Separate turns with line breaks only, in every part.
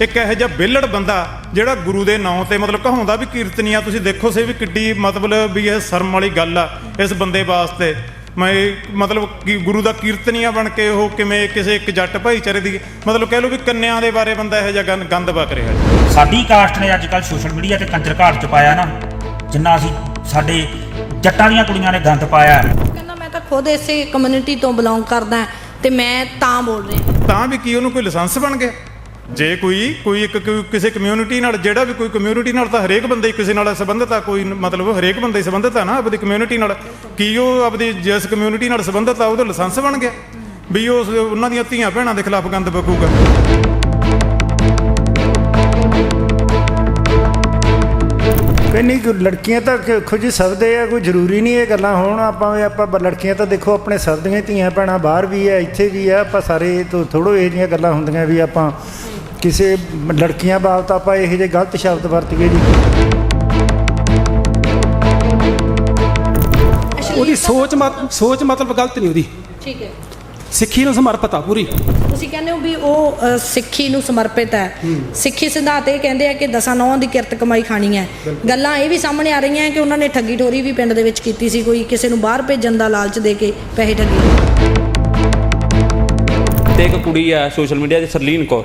ਇੱਕ ਇਹੋ ਜਿਹਾ ਵਿਹਲੜ ਬੰਦਾ ਜਿਹੜਾ ਗੁਰੂ ਦੇ ਨਾਂ ਤੇ ਮਤਲਬ ਕਹਾਉਂਦਾ ਵੀ ਕੀਰਤਨੀਆ ਤੁਸੀਂ ਦੇਖੋ ਸੇ ਵੀ ਕਿੱਡੀ ਮਤਲਬ ਵੀ ਇਹ ਸ਼ਰਮ ਵਾਲੀ ਗੱਲ ਆ ਇਸ ਬੰਦੇ ਵਾਸਤੇ। ਮੈਂ ਮਤਲਬ ਕਿ ਗੁਰੂ ਦਾ ਕੀਰਤਨੀਆ ਬਣ ਕੇ ਉਹ ਕਿਵੇਂ ਕਿਸੇ ਇੱਕ ਜੱਟ ਭਾਈਚਾਰੇ ਦੀ ਮਤਲਬ ਕਹਿ ਲਓ ਵੀ ਕੰਨਿਆਂ ਦੇ ਬਾਰੇ ਬੰਦਾ ਇਹੋ ਜਿਹਾ ਗੰਦ ਬਕ ਰਿਹਾ
ਸਾਡੀ ਕਾਸਟ ਨੇ ਅੱਜ ਕੱਲ ਸੋਸ਼ਲ ਮੀਡੀਆ ਤੇ ਕੰਜਰ ਘਾਟ ਚ ਪਾਇਆ ਨਾ ਜਿੰਨਾ ਅਸੀਂ ਸਾਡੇ ਜੱਟਾਂ ਦੀਆਂ ਕੁੜੀਆਂ ਨੇ ਗੰਦ ਪਾਇਆ ਹੈ।
ਕਹਿੰਦਾ ਮੈਂ ਤਾਂ ਖੁਦ ਇਸੇ ਕਮਿਊਨਿਟੀ ਤੋਂ ਬਿਲੋਂਗ ਕਰਦਾ ਤੇ ਮੈਂ ਤਾਂ ਬੋਲ ਰਿਹਾ
ਤਾਂ ਵੀ ਕੀ ਉਹਨੂੰ ਕੋਈ ਲਾਇਸੈਂਸ ਬਣ ਗਿਆ? ਜੇ ਕੋਈ ਕੋਈ ਇੱਕ ਕੋਈ ਕਿਸੇ ਕਮਿਊਨਿਟੀ ਨਾਲ, ਜਿਹੜਾ ਵੀ ਕੋਈ ਕਮਿਊਨਿਟੀ ਨਾਲ ਤਾਂ ਹਰੇਕ ਬੰਦੇ, ਕਿਸੇ ਨਾਲ ਸੰਬੰਧਿਤ ਆ ਕੋਈ ਮਤਲਬ ਹਰੇਕ ਬੰਦੇ ਹੀ ਸੰਬੰਧਿਤ ਆ ਨਾ ਆਪਣੀ ਕਮਿਊਨਿਟੀ ਨਾਲ, ਕੀ ਉਹ ਆਪਣੀ ਜਿਸ ਕਮਿਊਨਿਟੀ ਨਾਲ ਸੰਬੰਧਿਤ ਆ, ਉਹਦਾ ਲਾਇਸੈਂਸ ਬਣ ਗਿਆ, ਵੀ ਉਹ ਉਹਨਾਂ ਦੀਆਂ ਧੀਆਂ ਭੈਣਾਂ ਦੇ ਖਿਲਾਫ ਗੰਦ ਬਕੂਗਾ।
ਕੋਈ ਲੜਕੀਆਂ ਤਾਂ ਦੇਖੋ ਜੀ ਸਭ ਦੇ ਆ, ਕੋਈ ਜ਼ਰੂਰੀ ਨਹੀਂ ਇਹ ਗੱਲਾਂ ਹੋਣ, ਆਪਾਂ ਵੀ, ਆਪਾਂ ਲੜਕੀਆਂ ਤਾਂ ਦੇਖੋ, ਆਪਣੇ ਸਭ ਦੀਆਂ ਧੀਆਂ ਭੈਣਾਂ, ਬਾਹਰ ਵੀ ਆ, ਇੱਥੇ ਵੀ ਆ, ਆਪਾਂ ਸਾਰੇ ਤੋਂ ਥੋੜੋ ਇਹ ਜਿਹੀਆਂ ਗੱਲਾਂ ਹੁੰਦੀਆਂ ਵੀ ਆਪਾਂ ਕਿਸੇ ਲੜਕੀਆਂ ਬਾਬਤ ਆਪਾਂ ਇਹੋ ਜਿਹੇ ਗਲਤ ਸ਼ਬਦ ਵਰਤੀਏ ਜੀ।
ਉਹਦੀ ਸੋਚ ਮਤ- ਸੋਚ ਮਤਲਬ ਗਲਤ ਨਹੀਂ ਉਹਦੀ।
ਠੀਕ ਹੈ।
ਸਿੱਖੀ ਨੂੰ ਸਮਰਪਿਤ ਆ ਪੂਰੀ।
ਤੁਸੀਂ ਕਹਿੰਦੇ ਹੋ ਵੀ ਉਹ ਅ, ਸਿੱਖੀ ਨੂੰ ਸਮਰਪਿਤ ਹੈ। ਸਿੱਖੀ ਸਿਧਾਂਤ ਇਹ ਕਹਿੰਦੇ ਆ ਕਿ ਦਸਾਂ ਨੌਂ ਦੀ ਕਿਰਤ ਕਮਾਈ ਖਾਣੀ ਹੈ। ਗੱਲਾਂ ਇਹ ਵੀ ਸਾਹਮਣੇ ਆ ਰਹੀਆਂ ਕਿ ਉਹਨਾਂ ਨੇ ਠੱਗੀ ਠੋਰੀ ਵੀ ਪਿੰਡ ਦੇ ਵਿੱਚ ਕੀਤੀ ਸੀ ਕੋਈ ਕਿਸੇ ਨੂੰ ਬਾਹਰ ਭੇਜਣ ਦਾ ਲਾਲਚ ਦੇ ਕੇ ਪੈਸੇ ਠੱਗੇ।
ਤੇ ਇੱਕ ਕੁੜੀ ਆ ਸੋਸ਼ਲ ਮੀਡੀਆ ਤੇ ਸਰਲੀਨ ਕੌਰ।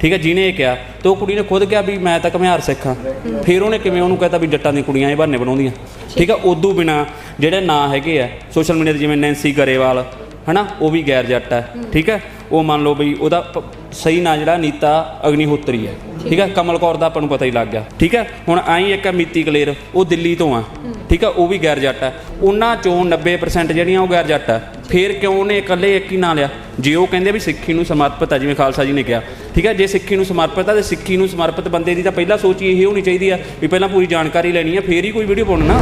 ਠੀਕ ਹੈ, ਜਿਹਨੇ ਇਹ ਕਿਹਾ, ਤੇ ਉਹ ਕੁੜੀ ਨੇ ਖੁਦ ਕਿਹਾ ਵੀ ਮੈਂ ਤਾਂ ਘਮਿਆਰ ਸਿੱਖ ਹਾਂ। ਫਿਰ ਉਹਨੇ ਕਿਵੇਂ ਉਹਨੂੰ ਕਹਤਾ ਵੀ ਜੱਟਾਂ ਦੀਆਂ ਕੁੜੀਆਂ ਇਹ ਬਹਾਨੇ ਬਣਾਉਂਦੀਆਂ? ਠੀਕ ਹੈ, ਉਦੋਂ ਬਿਨਾ ਜਿਹੜੇ ਨਾਂ ਹੈਗੇ ਆ ਸੋਸ਼ਲ ਮੀਡੀਆ ਤੇ ਜਿਵੇਂ ਨੈਂਸੀ ਗਰੇਵਾਲ ਹਨਾ, ਉਹ ਵੀ ਗੈਰ ਜੱਟ ਹੈ। ਠੀਕ ਹੈ, ਉਹ ਮੰਨ ਲਓ ਵੀ ਉਹਦਾ ਪ- ਸਹੀ ਨਾਂ ਜਿਹੜਾ ਨੀਤਾ ਅਗਨੀਹੋਤਰੀ ਹੈ। ਠੀਕ ਹੈ, ਕਮਲ ਕੌਰ ਦਾ ਆਪਾਂ ਨੂੰ ਪਤਾ ਹੀ ਲੱਗ ਗਿਆ। ਠੀਕ ਹੈ, ਹੁਣ ਆਈ ਇੱਕ ਆ ਮੀਤੀ ਕਲੇਰ, ਉਹ ਦਿੱਲੀ ਤੋਂ ਆ। ਠੀਕ ਹੈ ਉਹ ਵੀ ਗੈਰ ਜੱਟ ਹੈ ਉਹਨਾਂ ਚੋਂ 90% ਜਿਹੜੀਆਂ ਉਹ ਗੈਰ ਜੱਟ ਹੈ ਫੇਰ ਕਿਉਂ ਉਹਨੇ ਇਕੱਲੇ ਇੱਕ ਹੀ ਨਾਂ ਲਿਆ? ਜੇ ਉਹ ਕਹਿੰਦੇ ਵੀ ਸਿੱਖੀ ਨੂੰ ਸਮਰਪਿਤ ਆ ਜਿਵੇਂ ਖਾਲਸਾ ਜੀ ਨੇ ਕਿਹਾ। ਠੀਕ ਹੈ ਜੇ ਸਿੱਖੀ ਨੂੰ ਸਮਰਪਿਤ ਆ ਤੇ ਸਿੱਖੀ ਨੂੰ ਸਮਰਪਿਤ ਬੰਦੇ ਦੀ ਤਾਂ ਪਹਿਲਾਂ ਸੋਚ ਹੀ ਇਹ ਹੋਣੀ ਚਾਹੀਦੀ ਆ ਵੀ ਪਹਿਲਾਂ ਪੂਰੀ ਜਾਣਕਾਰੀ ਲੈਣੀ ਆ ਫੇਰ ਹੀ ਕੋਈ ਵੀਡੀਓ ਪਾਉਣਾ। ਨਾ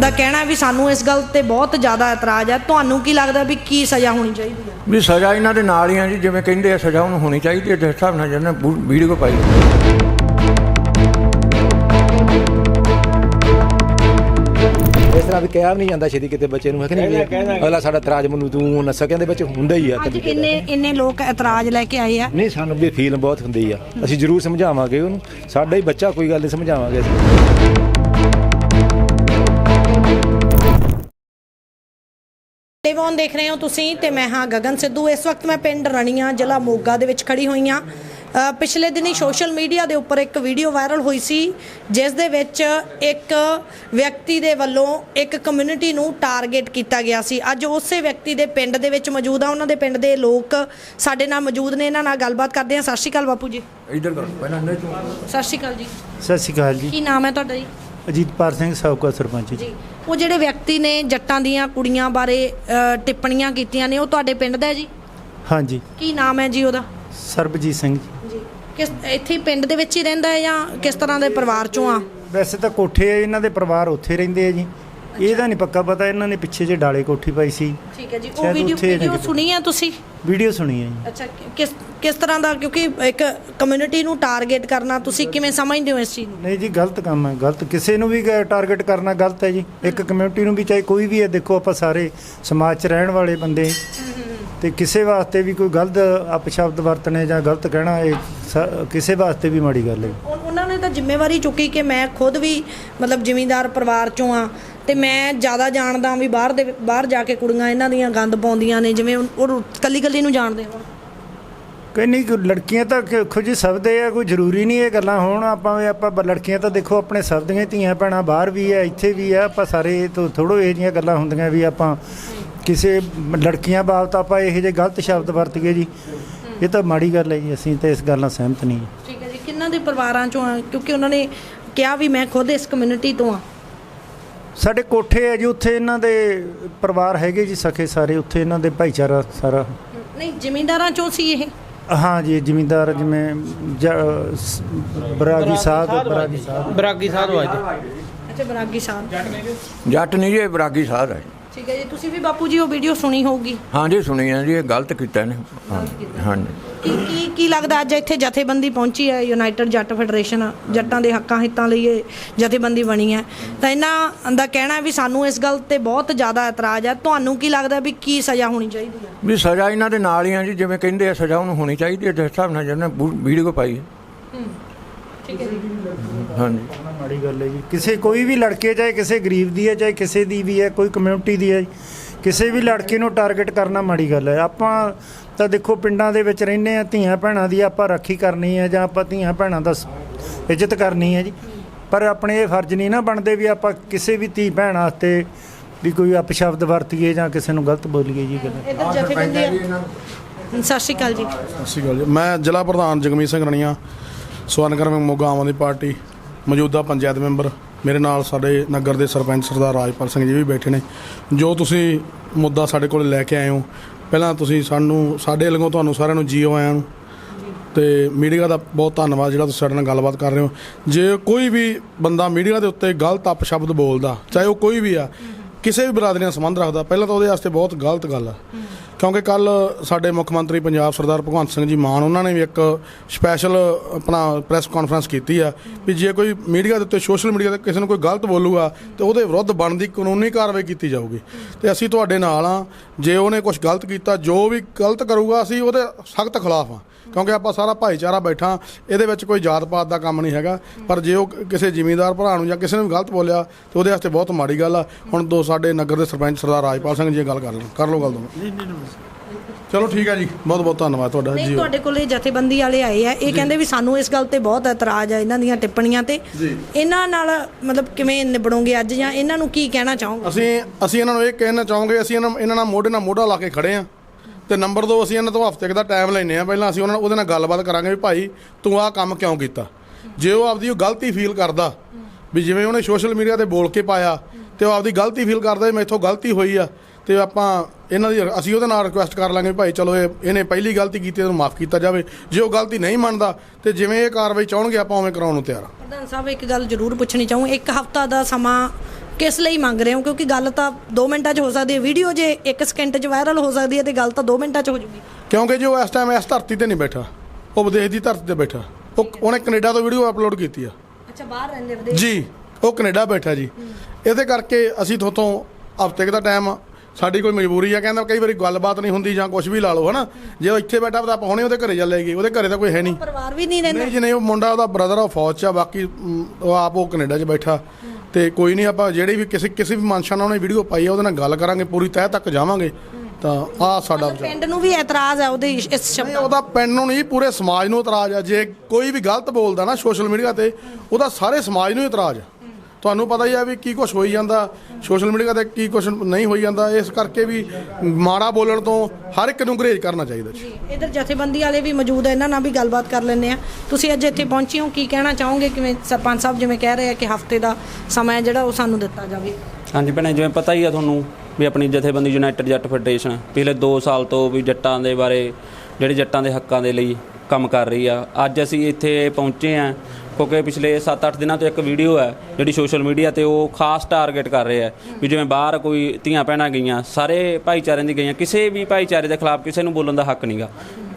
ਦਾ ਕਹਿਣਾ ਵੀ ਸਾਨੂੰ ਇਸ ਗੱਲ ਤੇ ਬਹੁਤ ਜ਼ਿਆਦਾ ਇਤਰਾਜ਼ ਹੈ ਤੁਹਾਨੂੰ ਕੀ ਲੱਗਦਾ ਵੀ ਕੀ ਸਜ਼ਾ ਹੋਣੀ ਚਾਹੀਦੀ ਹੈ
ਵੀ ਸਜ਼ਾ ਇਹਨਾਂ ਦੇ ਨਾਲ ਹੀ ਆ ਜੀ ਜਿਵੇਂ ਕਹਿੰਦੇ ਆ ਸਜ਼ਾ ਉਹਨੂੰ ਹੋਣੀ ਚਾਹੀਦੀ ਹੈ ਜਿਸ ਹਿਸਾਬ ਨਾਲ ਜਿਹਨੇ ਵੀਡੀਓ ਪਾਈ।
ਤਰ੍ਹਾਂ ਵੀ ਕਿਹਾ ਵੀ ਨਹੀਂ ਜਾਂਦਾ ਛੇਤੀ ਕਿਤੇ ਬੱਚੇ ਨੂੰ ਹੈ ਕਿ ਨਹੀਂ ਵੀ ਅਗਲਾ ਸਾਡਾ ਤਰਾਜ ਮਨੂੰ ਤੂੰ ਨਸਾ ਕਹਿੰਦੇ ਵਿੱਚ ਹੁੰਦਾ ਹੀ ਆ
ਅੱਜ
ਕਦੀ
ਇੰਨੇ ਲੋਕ ਇਤਰਾਜ਼ ਲੈ ਕੇ ਆਏ ਆ?
ਨਹੀਂ ਸਾਨੂੰ ਵੀ ਫੀਲ ਬਹੁਤ ਹੁੰਦੀ ਆ। ਅਸੀਂ ਜ਼ਰੂਰ ਸਮਝਾਵਾਂਗੇ ਉਹਨੂੰ। ਸਾਡਾ ਹੀ ਬੱਚਾ ਕੋਈ ਗੱਲ ਨਹੀਂ ਸਮਝਾਵਾਂਗੇ ਅਸੀਂ।
ਟੇਵਨ ਦੇਖ ਰਹੇ ਹੋ ਤੁਸੀਂ ਤੇ ਮੈਂ ਹਾਂ ਗਗਨ ਸਿੱਧੂ। ਇਸ ਵਕਤ ਮੈਂ ਪਿੰਡ ਰਣੀਆਂ ਜ਼ਿਲ੍ਹਾ ਮੋਗਾ ਦੇ ਵਿੱਚ ਖੜੀ ਹੋਈ ਹਾਂ। ਅ, ਪਿਛਲੇ ਦਿਨੀ ਸੋਸ਼ਲ ਮੀਡੀਆ ਦੇ ਉੱਪਰ ਇੱਕ ਵੀਡੀਓ ਵਾਇਰਲ ਹੋਈ ਸੀ ਜਿਸ ਦੇ ਵਿੱਚ ਇੱਕ ਵਿਅਕਤੀ ਦੇ ਵੱਲੋਂ ਇੱਕ ਕਮਿਊਨਿਟੀ ਨੂੰ ਟਾਰਗੇਟ ਕੀਤਾ ਗਿਆ ਸੀ। ਅੱਜ ਉਸੇ ਵਿਅਕਤੀ ਦੇ ਪਿੰਡ ਦੇ ਵਿੱਚ ਮੌਜੂਦ ਆ। ਉਹਨਾਂ ਦੇ ਪਿੰਡ ਦੇ ਲੋਕ ਸਾਡੇ ਨਾਲ ਮੌਜੂਦ ਨੇ। ਇਹਨਾਂ ਨਾਲ ਗੱਲਬਾਤ ਕਰਦੇ ਹਾਂ। ਸਤਿ ਸ਼੍ਰੀ ਅਕਾਲ ਬਾਪੂ ਜੀ।
ਇਧਰ ਕਰ। ਪਹਿਲਾਂ ਨਹੀਂ ਤੂੰ
ਸਤਿ ਸ਼੍ਰੀ ਅਕਾਲ ਜੀ।
ਸਤਿ ਸ਼੍ਰੀ ਅਕਾਲ ਜੀ।
ਕੀ ਨਾਮ ਹੈ ਤੁਹਾਡਾ ਜੀ?
ਅਜੀਤਪਾਲ ਸਿੰਘ ਸਾਬਕਾ ਸਰਪੰਚ ਜੀ।
ਉਹ ਜਿਹੜੇ ਵਿਅਕਤੀ ਨੇ ਜੱਟਾਂ ਦੀਆਂ ਕੁੜੀਆਂ ਬਾਰੇ ਟਿੱਪਣੀਆਂ ਕੀਤੀਆਂ ਨੇ ਉਹ ਤੁਹਾਡੇ ਪਿੰਡ ਦਾ ਹੈ ਜੀ?
ਹਾਂਜੀ।
ਕੀ ਨਾਮ ਹੈ ਜੀ ਉਹਦਾ?
ਸਰਬਜੀਤ ਸਿੰਘ ਜੀ।
ਕਿਸ ਇੱਥੇ ਹੀ ਪਿੰਡ ਦੇ ਵਿੱਚ ਹੀ ਰਹਿੰਦਾ ਹੈ ਜਾਂ ਕਿਸ ਤਰ੍ਹਾਂ ਦੇ ਪਰਿਵਾਰ ਚੋਂ ਆ?
ਵੈਸੇ ਤਾਂ ਕੋਠੇ ਆ ਇਹਨਾਂ ਦੇ ਪਰਿਵਾਰ ਉੱਥੇ ਰਹਿੰਦੇ ਆ ਜੀ। ਇਹਦਾ ਨਹੀਂ ਪੱਕਾ ਪਤਾ ਇਹਨਾਂ ਨੇ ਪਿੱਛੇ ਜੇ ਡਾਲੇ ਕੋਠੀ ਪਾਈ ਸੀ।
ਠੀਕ ਹੈ ਜੀ ਉਹ
ਸ਼ਾਇਦ
ਵੀਡੀਓ
ਉੱਥੇ
ਵੀਡੀਓ
ਕਿਤੇ।
ਸੁਣੀ ਹੈ ਤੁਸੀਂ?
ਵੀਡੀਓ ਸੁਣੀ ਹੈ ਜੀ।
ਅੱਛਾ ਕਿਸ ਕਿਸ ਤਰ੍ਹਾਂ ਦਾ ਕਿਉਂਕਿ ਇੱਕ ਕਮਿਊਨਿਟੀ ਨੂੰ ਟਾਰਗੇਟ ਕਰਨਾ ਤੁਸੀਂ ਕਿਵੇਂ ਸਮਝਦੇ ਹੋ ਇਸ ਚੀਜ਼ ਨੂੰ?
ਨਹੀਂ ਜੀ ਗਲਤ ਕੰਮ ਹੈ ਗਲਤ ਕਿਸੇ ਨੂੰ ਵੀ ਟਾਰਗੇਟ ਕਰਨਾ ਗਲਤ ਹੈ ਜੀ। ਇੱਕ ਕਮਿਊਨਿਟੀ ਨੂੰ ਵੀ ਚਾਹੇ ਕੋਈ ਵੀ ਹੈ ਦੇਖੋ ਆਪਾਂ ਸਾਰੇ ਸਮਾਜ 'ਚ ਰਹਿਣ ਵਾਲੇ ਬੰਦੇ। ਤੇ ਕਿਸੇ ਵਾਸਤੇ ਵੀ ਕੋਈ ਗਲਤ ਅਪਸ਼ਬਦ ਵਰਤਣੇ ਜਾਂ ਗਲਤ ਕਹਿਣਾ ਇਹ ਕਿਸੇ ਵਾਸਤੇ ਵੀ ਮਾੜੀ ਗੱਲ ਹੈ ਜੀ।
ਉਹ- ਉਹਨਾਂ ਨੇ ਤਾਂ ਜ਼ਿੰਮੇਵਾਰੀ ਚੁੱਕੀ ਕਿ ਮੈਂ ਖੁਦ ਵੀ ਮਤਲਬ ਜ਼ਿਮੀਂਦਾਰ ਪਰਿਵਾਰ ਚੋਂ ਆ ਤੇ ਮੈਂ ਜ਼ਿਆਦਾ ਜਾਣਦਾ ਵੀ ਬਾਹਰ ਦੇ ਬਾਹਰ ਜਾ ਕੇ ਕੁੜੀਆਂ ਇਹਨਾਂ ਦੀਆਂ ਗੰਦ ਪਾਉਂਦੀਆਂ ਨੇ ਜਿਵੇਂ ਉਹ ਕੱਲੀ ਕੱਲੀ ਨੂੰ ਜਾਣਦੇ
ਨਹੀਂ ਕੋਈ ਲੜਕੀਆਂ ਤਾਂ ਖ- ਖੁਦ ਹੀ ਸਬਦੇ ਆ ਕੋਈ ਜ਼ਰੂਰੀ ਨਹੀਂ ਇਹ ਗੱਲਾਂ ਹੋਣ ਆਪਾਂ ਵੀ ਆਪਾਂ ਲੜਕੀਆਂ ਤਾਂ ਦੇਖੋ ਆਪਣੇ ਸਬਦੀਆਂ ਹੀ ਧੀਆਂ ਭੈਣਾਂ ਬਾਹਰ ਵੀ ਆ ਇੱਥੇ ਵੀ ਆ ਆਪਾਂ ਸਾਰੇ ਤੋਂ ਥੋੜੋ ਇਹ ਜਿਹੀਆਂ ਗੱਲਾਂ ਹੁੰਦੀਆਂ ਵੀ ਆਪਾਂ ਕਿਸੇ ਲੜਕੀਆਂ ਬਾਬਤ ਆਪਾਂ ਇਹੋ ਜਿਹੇ ਗਲਤ ਸ਼ਬਦ ਵਰਤੀਏ ਜੀ ਇਹ ਤਾਂ ਮਾੜੀ ਗੱਲ ਹੈ ਜੀ ਅਸੀਂ ਤਾਂ ਇਸ ਗੱਲ ਨਾਲ ਸਹਿਮਤ ਨਹੀਂ ਹਾਂ।
ਠੀਕ ਹੈ ਜੀ ਕਿੰਨਾਂ ਦੇ ਪਰਿਵਾਰਾਂ ਚੋਂ ਆ? ਕਿਉਂਕਿ ਉਹਨਾਂ ਨੇ ਕਿਹਾ ਵੀ ਮੈਂ ਖੁਦ ਇਸ ਕਮਿਊਨਿਟੀ ਤੋਂ ਆ।
ਸਾਡੇ ਕੋਠੇ ਆ ਜੀ ਉੱਥੇ ਇਹਨਾਂ ਦੇ ਪਰਿਵਾਰ ਹੈਗੇ ਜੀ ਸਖੇ ਸਾਰੇ ਉੱਥੇ ਇਹਨਾਂ ਦੇ ਭਾਈਚਾਰਾ ਸਾਰਾ।
ਨਹੀਂ ਜ਼ਿਮੀਂਦਾਰਾਂ ਚੋਂ ਸੀ ਇਹ?
ਹਾਂ ਜੀ ਜ਼ਿਮੀਂਦਾਰ ਜਿਵੇਂ ਜ- ਸ- ਬਰਾਗੀ ਸਾਹਿਬ ਬਰਾਗੀ ਸਾਹਿਬ
ਬਰਾਗੀ ਸਾਹਿਬ ਅੱਜ
ਅੱਛਾ ਬਰਾਗੀ ਸਾਹਿਬ
ਜੱਟ ਨਹੀਂ ਜੀ ਇਹ ਬਰਾਗੀ ਸਾਧ ਹੈ।
ਠੀਕ ਹੈ ਜੀ ਤੁਸੀਂ ਵੀ ਬਾਪੂ ਜੀ ਉਹ ਵੀਡੀਓ ਸੁਣੀ ਹੋਊਗੀ।
ਹਾਂਜੀ ਸੁਣੀ ਆ ਜੀ ਇਹ ਗਲਤ ਕੀਤਾ ਇਹਨੇ। ਹਾਂ- ਹਾਂਜੀ
ਕੀ ਕੀ ਕੀ ਲੱਗਦਾ ਅੱਜ ਇੱਥੇ ਜਥੇਬੰਦੀ ਪਹੁੰਚੀ ਹੈ ਯੂਨਾਈਟਿਡ ਜੱਟ ਫੈਡਰੇਸ਼ਨ ਜੱਟਾਂ ਦੇ ਹੱਕਾਂ ਹਿੱਤਾਂ ਲਈ ਇਹ ਜਥੇਬੰਦੀ ਬਣੀ ਹੈ। ਤਾਂ ਇਹਨਾਂ ਦਾ ਕਹਿਣਾ ਹੈ ਵੀ ਸਾਨੂੰ ਇਸ ਗੱਲ ਤੇ ਬਹੁਤ ਜ਼ਿਆਦਾ ਇਤਰਾਜ਼ ਹੈ। ਤੁਹਾਨੂੰ ਕੀ ਲੱਗਦਾ ਵੀ ਕੀ ਸਜ਼ਾ ਹੋਣੀ ਚਾਹੀਦੀ ਹੈ?
ਵੀ ਸਜ਼ਾ ਇਹਨਾਂ ਦੇ ਨਾਲ ਹੀ ਆ ਜੀ ਜਿਵੇਂ ਕਹਿੰਦੇ ਆ ਸਜ਼ਾ ਉਹਨੂੰ ਹੋਣੀ ਚਾਹੀਦੀ ਹੈ ਜਿਸ ਹਿਸਾਬ ਨਾਲ ਜਿਹਨੇ ਵੀਡੀਓ ਪਾਈ ਹੈ।
ਠੀਕ ਹੈ ਜੀ
ਹਾਂਜੀ।
ਮਾੜੀ ਗੱਲ ਹੈ ਜੀ। ਕਿਸੇ ਕੋਈ ਵੀ ਲੜਕੇ ਚਾਹੇ ਕਿਸੇ ਗਰੀਬ ਦੀ ਹੈ ਚਾਹੇ ਕਿਸੇ ਦੀ ਵੀ ਹੈ ਕੋਈ ਕਮਿਊਨਿਟੀ ਦੀ ਹੈ ਕਿਸੇ ਵੀ ਲੜਕੇ ਨੂੰ ਟਾਰਗੇਟ ਕਰਨਾ ਮਾੜੀ ਗੱਲ ਹੈ। ਆਪਾਂ ਤਾਂ ਦੇਖੋ ਪਿੰਡਾਂ ਦੇ ਵਿੱਚ ਰਹਿੰਦੇ ਆ ਧੀਆਂ ਭੈਣਾਂ ਦੀ ਆਪਾਂ ਰਾਖੀ ਕਰਨੀ ਹੈ ਜਾਂ ਆਪਾਂ ਧੀਆਂ ਭੈਣਾਂ ਦਾ ਇੱਜ਼ਤ ਕਰਨੀ ਹੈ ਜੀ। ਪਰ ਆਪਣੇ ਇਹ ਫਰਜ਼ ਨਹੀਂ ਨਾ ਬਣਦੇ ਵੀ ਆਪਾਂ ਕਿਸੇ ਵੀ ਧੀ ਭੈਣ ਵਾਸਤੇ ਵੀ ਕੋਈ ਅਪਸ਼ਬਦ ਵਰਤੀਏ ਜਾਂ ਕਿਸੇ ਨੂੰ ਗਲਤ ਬੋਲੀਏ ਜੀ
ਇਧਰ ਜਥੇਬੰਦੀ ਸਤਿ ਸ਼੍ਰੀ ਅਕਾਲ ਜੀ।
ਸਤਿ ਸ਼੍ਰੀ ਅਕਾਲ ਜੀ। ਮੈਂ ਜ਼ਿਲ੍ਹਾ ਪ੍ਰਧਾਨ ਜਗਮੀਤ ਸਿੰਘ ਰਣੀਆ। ਸਵਰਨਕਰ ਮੋਗਾ ਆਮ ਆਦਮੀ ਪਾਰਟੀ, ਮੌਜੂਦਾ ਪੰਚਾਇਤ ਮੈਂਬਰ, ਮੇਰੇ ਨਾਲ ਸਾਡੇ ਨਗਰ ਦੇ ਸਰਪੰਚ ਸਰਦਾਰ ਰਾਜਪਾਲ ਸਿੰਘ ਜੀ ਵੀ ਬੈਠੇ ਨੇ। ਜੋ ਤੁਸੀਂ ਮੁੱਦਾ ਸਾਡੇ ਕੋਲ ਲੈ ਕੇ ਆਏ ਹੋ, ਪਹਿਲਾਂ ਤੁਸੀਂ ਸਾਨੂੰ, ਸਾਡੇ ਵੱਲੋਂ ਤੁਹਾਨੂੰ ਸਾਰਿਆਂ ਨੂੰ ਜੀਓ ਆਇਆਂ ਨੂੰ। ਤੇ ਮੀਡੀਆ ਦਾ ਬਹੁਤ ਧੰਨਵਾਦ, ਜਿਹੜਾ ਤੁਸੀਂ ਸਾਡੇ ਨਾਲ ਗੱਲਬਾਤ ਕਰ ਰਹੇ ਹੋ। ਜੇ ਕੋਈ ਵੀ ਬੰਦਾ ਮੀਡੀਆ ਦੇ ਉੱਤੇ ਗਲਤ ਅਪਸ਼ਬਦ ਬੋਲਦਾ, ਚਾਹੇ ਉਹ ਕੋਈ ਵੀ ਆ ਕਿਸੇ ਵੀ ਬਰਾਦਰੀ ਨਾਲ ਸੰਬੰਧ ਰੱਖਦਾ, ਪਹਿਲਾਂ ਤਾਂ ਉਹਦੇ ਵਾਸਤੇ ਬਹੁਤ ਗਲਤ ਗੱਲ ਆ। ਕਿਉਂਕਿ ਕੱਲ ਸਾਡੇ ਮੁੱਖ ਮੰਤਰੀ ਪੰਜਾਬ ਸਰਦਾਰ ਭਗਵੰਤ ਸਿੰਘ ਜੀ ਮਾਨ, ਉਹਨਾਂ ਨੇ ਵੀ ਇੱਕ ਸਪੈਸ਼ਲ ਆਪਣਾ ਪ੍ਰੈਸ ਕਾਨਫਰੰਸ ਕੀਤੀ ਆ ਵੀ ਜੇ ਕੋਈ ਮੀਡੀਆ ਦੇ ਉੱਤੇ ਸੋਸ਼ਲ ਮੀਡੀਆ ਤੇ ਕਿਸੇ ਨੂੰ ਕੋਈ ਗਲਤ ਬੋਲੂਗਾ, ਤੇ ਉਹਦੇ ਵਿਰੁੱਧ ਬਣਦੀ ਕਾਨੂੰਨੀ ਕਾਰਵਾਈ ਕੀਤੀ ਜਾਊਗੀ। ਤੇ ਅਸੀਂ ਤੁਹਾਡੇ ਨਾਲ ਆ, ਜੇ ਉਹਨੇ ਕੁਝ ਗਲਤ ਕੀਤਾ, ਜੋ ਵੀ ਗਲਤ ਕਰੂਗਾ, ਅਸੀਂ ਉਹਦੇ ਸਖਤ ਖਿਲਾਫ ਆ। ਕਿਉਂਕਿ ਆਪਾਂ ਸਾਰਾ ਭਾਈਚਾਰਾ ਬੈਠਾ ਇਹਦੇ ਵਿੱਚ ਕੋਈ ਜਾਤ ਪਾਤ ਦਾ ਕੰਮ ਨਹੀਂ ਹੈਗਾ। ਪਰ ਜੇ ਉਹ ਕਿਸੇ ਜ਼ਿਮੀਂਦਾਰ ਭਰਾ ਨੂੰ ਜਾਂ ਕਿਸੇ ਨੂੰ ਵੀ ਗਲਤ ਬੋਲਿਆ ਤੇ ਉਹਦੇ ਵਾਸਤੇ ਬਹੁਤ ਮਾੜੀ ਗੱਲ ਆ। ਹੁਣ ਦੋ ਸਾਡੇ ਨਗਰ ਦੇ ਸਰਪੰਚ ਸਰਦਾਰ ਰਾਜਪਾਲ ਸਿੰਘ ਜੀ ਇਹ ਗੱਲ ਕਰ ਲੈਣ। ਕਰ ਲਓ ਗੱਲ ਦੋ ਚਲੋ ਠੀਕ ਹੈ ਜੀ। ਬਹੁਤ ਬਹੁਤ ਧੰਨਵਾਦ ਤੁਹਾਡਾ
ਨਹੀਂ
ਜੀ।
ਤੁਹਾਡੇ ਕੋਲੇ ਜਥੇਬੰਦੀ ਵਾਲੇ ਆਏ ਆ। ਇਹ ਕਹਿੰਦੇ ਵੀ ਸਾਨੂੰ ਇਸ ਗੱਲ ਤੇ ਬਹੁਤ ਇਤਰਾਜ਼ ਆ ਇਹਨਾਂ ਦੀਆਂ ਟਿੱਪਣੀਆਂ ਤੇ। ਇਹਨਾਂ ਨਾਲ ਮਤਲਬ ਕਿਵੇਂ ਨਿਬੜੋਗੇ ਅੱਜ ਜਾਂ ਇਹਨਾਂ ਨੂੰ ਕੀ ਕਹਿਣਾ ਚਾਹੋਗੇ?
ਅਸੀਂ ਅਸੀਂ ਇਹਨਾਂ ਨੂੰ ਇਹ ਕਹਿਣਾ ਚਾਹੋਗੇ ਅਸੀਂ ਇਹਨਾਂ ਇਹਨਾਂ ਨਾਲ ਮੋਢੇ ਨਾਲ ਮੋਢਾ ਲਾ ਕੇ ਖੜੇ ਆ। ਤੇ ਨੰਬਰ 2 ਅਸੀਂ ਇਹਨਾਂ ਤੋਂ ਹਫ਼ਤੇ ਕੁ ਦਾ ਟਾਈਮ ਲੈਨੇ ਆ ਪਹਿਲਾਂ ਅਸੀਂ ਉਹਨਾਂ ਨਾਲ ਉਹਦੇ ਨਾਲ ਗੱਲਬਾਤ ਕਰਾਂਗੇ ਵੀ ਭਾਈ, ਤੂੰ ਆਹ ਕੰਮ ਕਿਉਂ ਕੀਤਾ? ਜੇ ਉਹ ਆਪਦੀ ਉਹ ਗਲਤੀ ਫੀਲ ਕਰਦਾ, ਵੀ ਜਿਵੇਂ ਉਹਨੇ ਸੋਸ਼ਲ ਮੀਡੀਆ ਤੇ ਬੋਲ ਕੇ ਪਾਇਆ ਤੇ ਉਹ ਆਪਦੀ ਗਲਤੀ ਫੀਲ ਕਰਦਾ ਵੀ ਮੈਥੋਂ ਗਲਤੀ ਹੋਈ ਆ, ਤੇ ਆਪਾਂ ਇਹਨਾਂ ਦੀ, ਅਸੀਂ ਉਹਦੇ ਨਾਲ ਰਿਕੁਐਸਟ ਕਰ ਲਾਂਗੇ ਭਾਈ, ਚਲੋ ਇਹ, ਇਹਨੇ ਪਹਿਲੀ ਗਲਤੀ ਕੀਤੀ ਇਹਨੂੰ ਮਾਫ ਕੀਤਾ ਜਾਵੇ। ਜੇ ਉਹ ਗਲਤੀ ਨਹੀਂ ਮੰਨਦਾ, ਤੇ ਜਿਵੇਂ ਇਹ ਕਾਰਵਾਈ ਚਾਹਣਗੇ, ਆਪਾਂ ਉਵੇਂ ਕਰਾਉਣ ਨੂੰ ਤਿਆਰ ਆ।
ਪ੍ਰਧਾਨ ਸਾਹਿਬ, ਇੱਕ ਗੱਲ ਜ਼ਰੂਰ ਪੁੱਛਣੀ ਚਾਹੂੰ। ਇੱਕ ਹਫਤਾ ਦਾ ਸਮਾਂ ਕਿਸ ਲਈ ਮੰਗ ਰਹੇ ਹੋ? ਕਿਉਂਕਿ ਗੱਲ ਤਾਂ 2 ਮਿੰਟਾਂ 'ਚ ਹੋ ਸਕਦੀ ਹੈ। ਵੀਡੀਓ ਜੇ 1 ਸਕਿੰਟ 'ਚ ਵਾਇਰਲ ਹੋ ਸਕਦੀ ਹੈ ਤੇ ਗੱਲ ਤਾਂ 2 ਮਿੰਟਾਂ 'ਚ ਹੋ ਜੂਗੀ।
ਕਿਉਂਕਿ ਜੋ ਇਸ ਟਾਈਮ ਇਸ ਧਰਤੀ ਤੇ ਨਹੀਂ ਬੈਠਾ। ਉਹ ਵਿਦੇਸ਼ ਦੀ ਧਰਤੀ ਤੇ ਬੈਠਾ। ਉਹ ਉਹਨੇ ਕੈਨੇਡਾ ਤੋਂ ਵੀਡੀਓ ਅਪਲੋਡ ਕੀਤੀ ਆ।
ਅੱਛਾ ਬਾਹਰ ਰਹਿੰਦੇ ਵਿਦੇਸ਼?
ਜੀ ਉਹ ਕੈਨੇਡਾ ਬੈਠਾ ਜੀ। ਇਹਦੇ ਕਰਕੇ ਅਸੀਂ ਥੋਤੋਂ ਹਫ਼ਤੇ ਦਾ ਟਾਈਮ ਸਾਡੀ ਕੋਈ ਮਜਬੂਰੀ ਆ ਕਹਿੰਦਾ ਕਈ ਵਾਰੀ ਗੱਲਬਾਤ ਨਹੀਂ ਹੁੰਦੀ ਜਾਂ ਕੁਝ ਵੀ ਲਾ ਲਓ ਹਨਾ? ਜੇ ਉਹ ਇੱਥੇ ਬੈਠਾ ਤਾਂ ਆਪਾਂ ਹੁਣੇ ਉਹਦੇ ਘਰੇ ਚੱਲੇਗੀ। ਉਹਦੇ ਘਰੇ ਤਾਂ ਕੋਈ ਹੈ ਨਹੀਂ।
ਪਰਿਵਾਰ ਵੀ ਨਹੀਂ ਰਹਿੰਦਾ।
ਨਹੀਂ ਜੀ ਨਹੀਂ ਉਹ ਮੁੰਡਾ ਉਹਦਾ ਬ੍ਰਦਰ ਆ ਫੌਜ 'ਚ ਆ ਬਾਕੀ ਉਹ ਆਪ ਉਹ ਕੈਨੇਡਾ 'ਚ ਬੈਠਾ। ਤੇ ਕੋਈ ਨਹੀਂ ਆਪਾਂ ਜਿਹੜੀ ਵੀ ਕਿਸੇ ਕਿਸੇ ਵੀ ਮਨਸ਼ਾ ਨਾਲ ਉਹਨੇ ਵੀਡੀਓ ਪਾਈ ਆ ਉਹਦੇ ਨਾਲ ਗੱਲ ਕਰਾਂਗੇ ਪੂਰੀ ਤਹਿ ਤੱਕ ਜਾਵਾਂਗੇ। ਤਾਂ ਆ ਸਾਡਾ ਵਿਚਾਰ।
ਪਿੰਡ ਨੂੰ ਵੀ ਇਤਰਾਜ਼ ਹੈ ਉਹਦੇ ਇਸ- ਇਸ
ਨਹੀਂ
ਸ਼ਬਦ
ਉਹਦਾ ਪਿੰਡ ਨੂੰ ਨਹੀਂ ਪੂਰੇ ਸਮਾਜ ਨੂੰ ਇਤਰਾਜ਼ ਆ। ਜੇ ਕੋਈ ਵੀ ਗਲਤ ਬੋਲਦਾ ਨਾ ਸੋਸ਼ਲ ਮੀਡੀਆ ਤੇ ਉਹਦਾ ਸਾਰੇ ਸਮਾਜ ਨੂੰ ਇਤਰਾਜ਼ ਆ। ਤੁਹਾਨੂੰ ਪਤਾ ਹੀ ਆ ਵੀ ਕੀ ਕੁਝ ਹੋਈ ਜਾਂਦਾ ਸੋਸ਼ਲ ਮੀਡੀਆ ਤੇ ਕੀ ਕੁਝ ਨਹੀਂ ਹੋਈ ਜਾਂਦਾ ਇਸ ਕਰਕੇ ਵੀ ਮਾੜਾ ਬੋਲਣ ਤੋਂ ਹਰ ਇੱਕ ਨੂੰ ਗਰੇਜ ਕਰਨਾ ਚਾਹੀਦਾ ਜੀ।
ਇਧਰ ਜਥੇਬੰਦੀ ਵਾਲੇ ਵੀ ਮੌਜੂਦ ਹੈ ਇਹਨਾਂ ਨਾਲ ਵੀ ਗੱਲਬਾਤ ਕਰ ਲੈਂਦੇ ਆ। ਤੁਸੀਂ ਅੱਜ ਇੱਥੇ ਪਹੁੰਚੇ ਹੋ ਕੀ ਕਹਿਣਾ ਚਾਹੋਗੇ? ਕਿਵੇਂ ਸਰਪੰਚ ਸਾਹਿਬ ਜਿਵੇਂ ਕਹਿ ਰਹੇ ਆ ਕਿ ਹਫ਼ਤੇ ਦਾ ਸਮਾਂ ਹੈ ਜਿਹੜਾ ਉਹ ਸਾਨੂੰ ਦਿੱਤਾ ਜਾਵੇ?
ਹਾਂਜੀ ਭੈਣੇ ਜਿਵੇਂ ਪਤਾ ਹੀ ਆ ਤੁਹਾਨੂੰ ਵੀ ਆਪਣੀ ਜਥੇਬੰਦੀ ਯੂਨਾਈਟਿਡ ਜੱਟ ਫੈਡਰੇਸ਼ਨ ਪਿਛਲੇ 2 ਸਾਲ ਤੋਂ ਵੀ ਜੱਟਾਂ ਦੇ ਬਾਰੇ ਜਿਹੜੇ ਜੱਟਾਂ ਦੇ ਹੱਕਾਂ ਦੇ ਲਈ ਕੰਮ ਕਰ ਰਹੀ ਆ ਅੱਜ ਅਸੀਂ ਇੱਥੇ ਪਹੁੰਚੇ ਆ। ਕਿਉਂਕਿ ਪਿਛਲੇ 7-8 ਦਿਨਾਂ ਤੋਂ ਇੱਕ ਵੀਡੀਓ ਹੈ, ਜਿਹੜੀ ਸੋਸ਼ਲ ਮੀਡੀਆ ਤੇ ਉਹ ਖਾਸ ਟਾਰਗੇਟ ਕਰ ਰਹੇ ਆ ਵੀ ਜਿਵੇਂ ਬਾਹਰ ਕੋਈ ਧੀਆਂ ਭੈਣਾਂ ਗਈਆਂ, ਸਾਰੇ ਭਾਈਚਾਰਿਆਂ ਦੀ ਗਈਆਂ, ਕਿਸੇ ਵੀ ਭਾਈਚਾਰੇ ਦੇ ਖਿਲਾਫ ਕਿਸੇ ਨੂੰ ਬੋਲਣ ਦਾ ਹੱਕ ਨਹੀਂਗਾ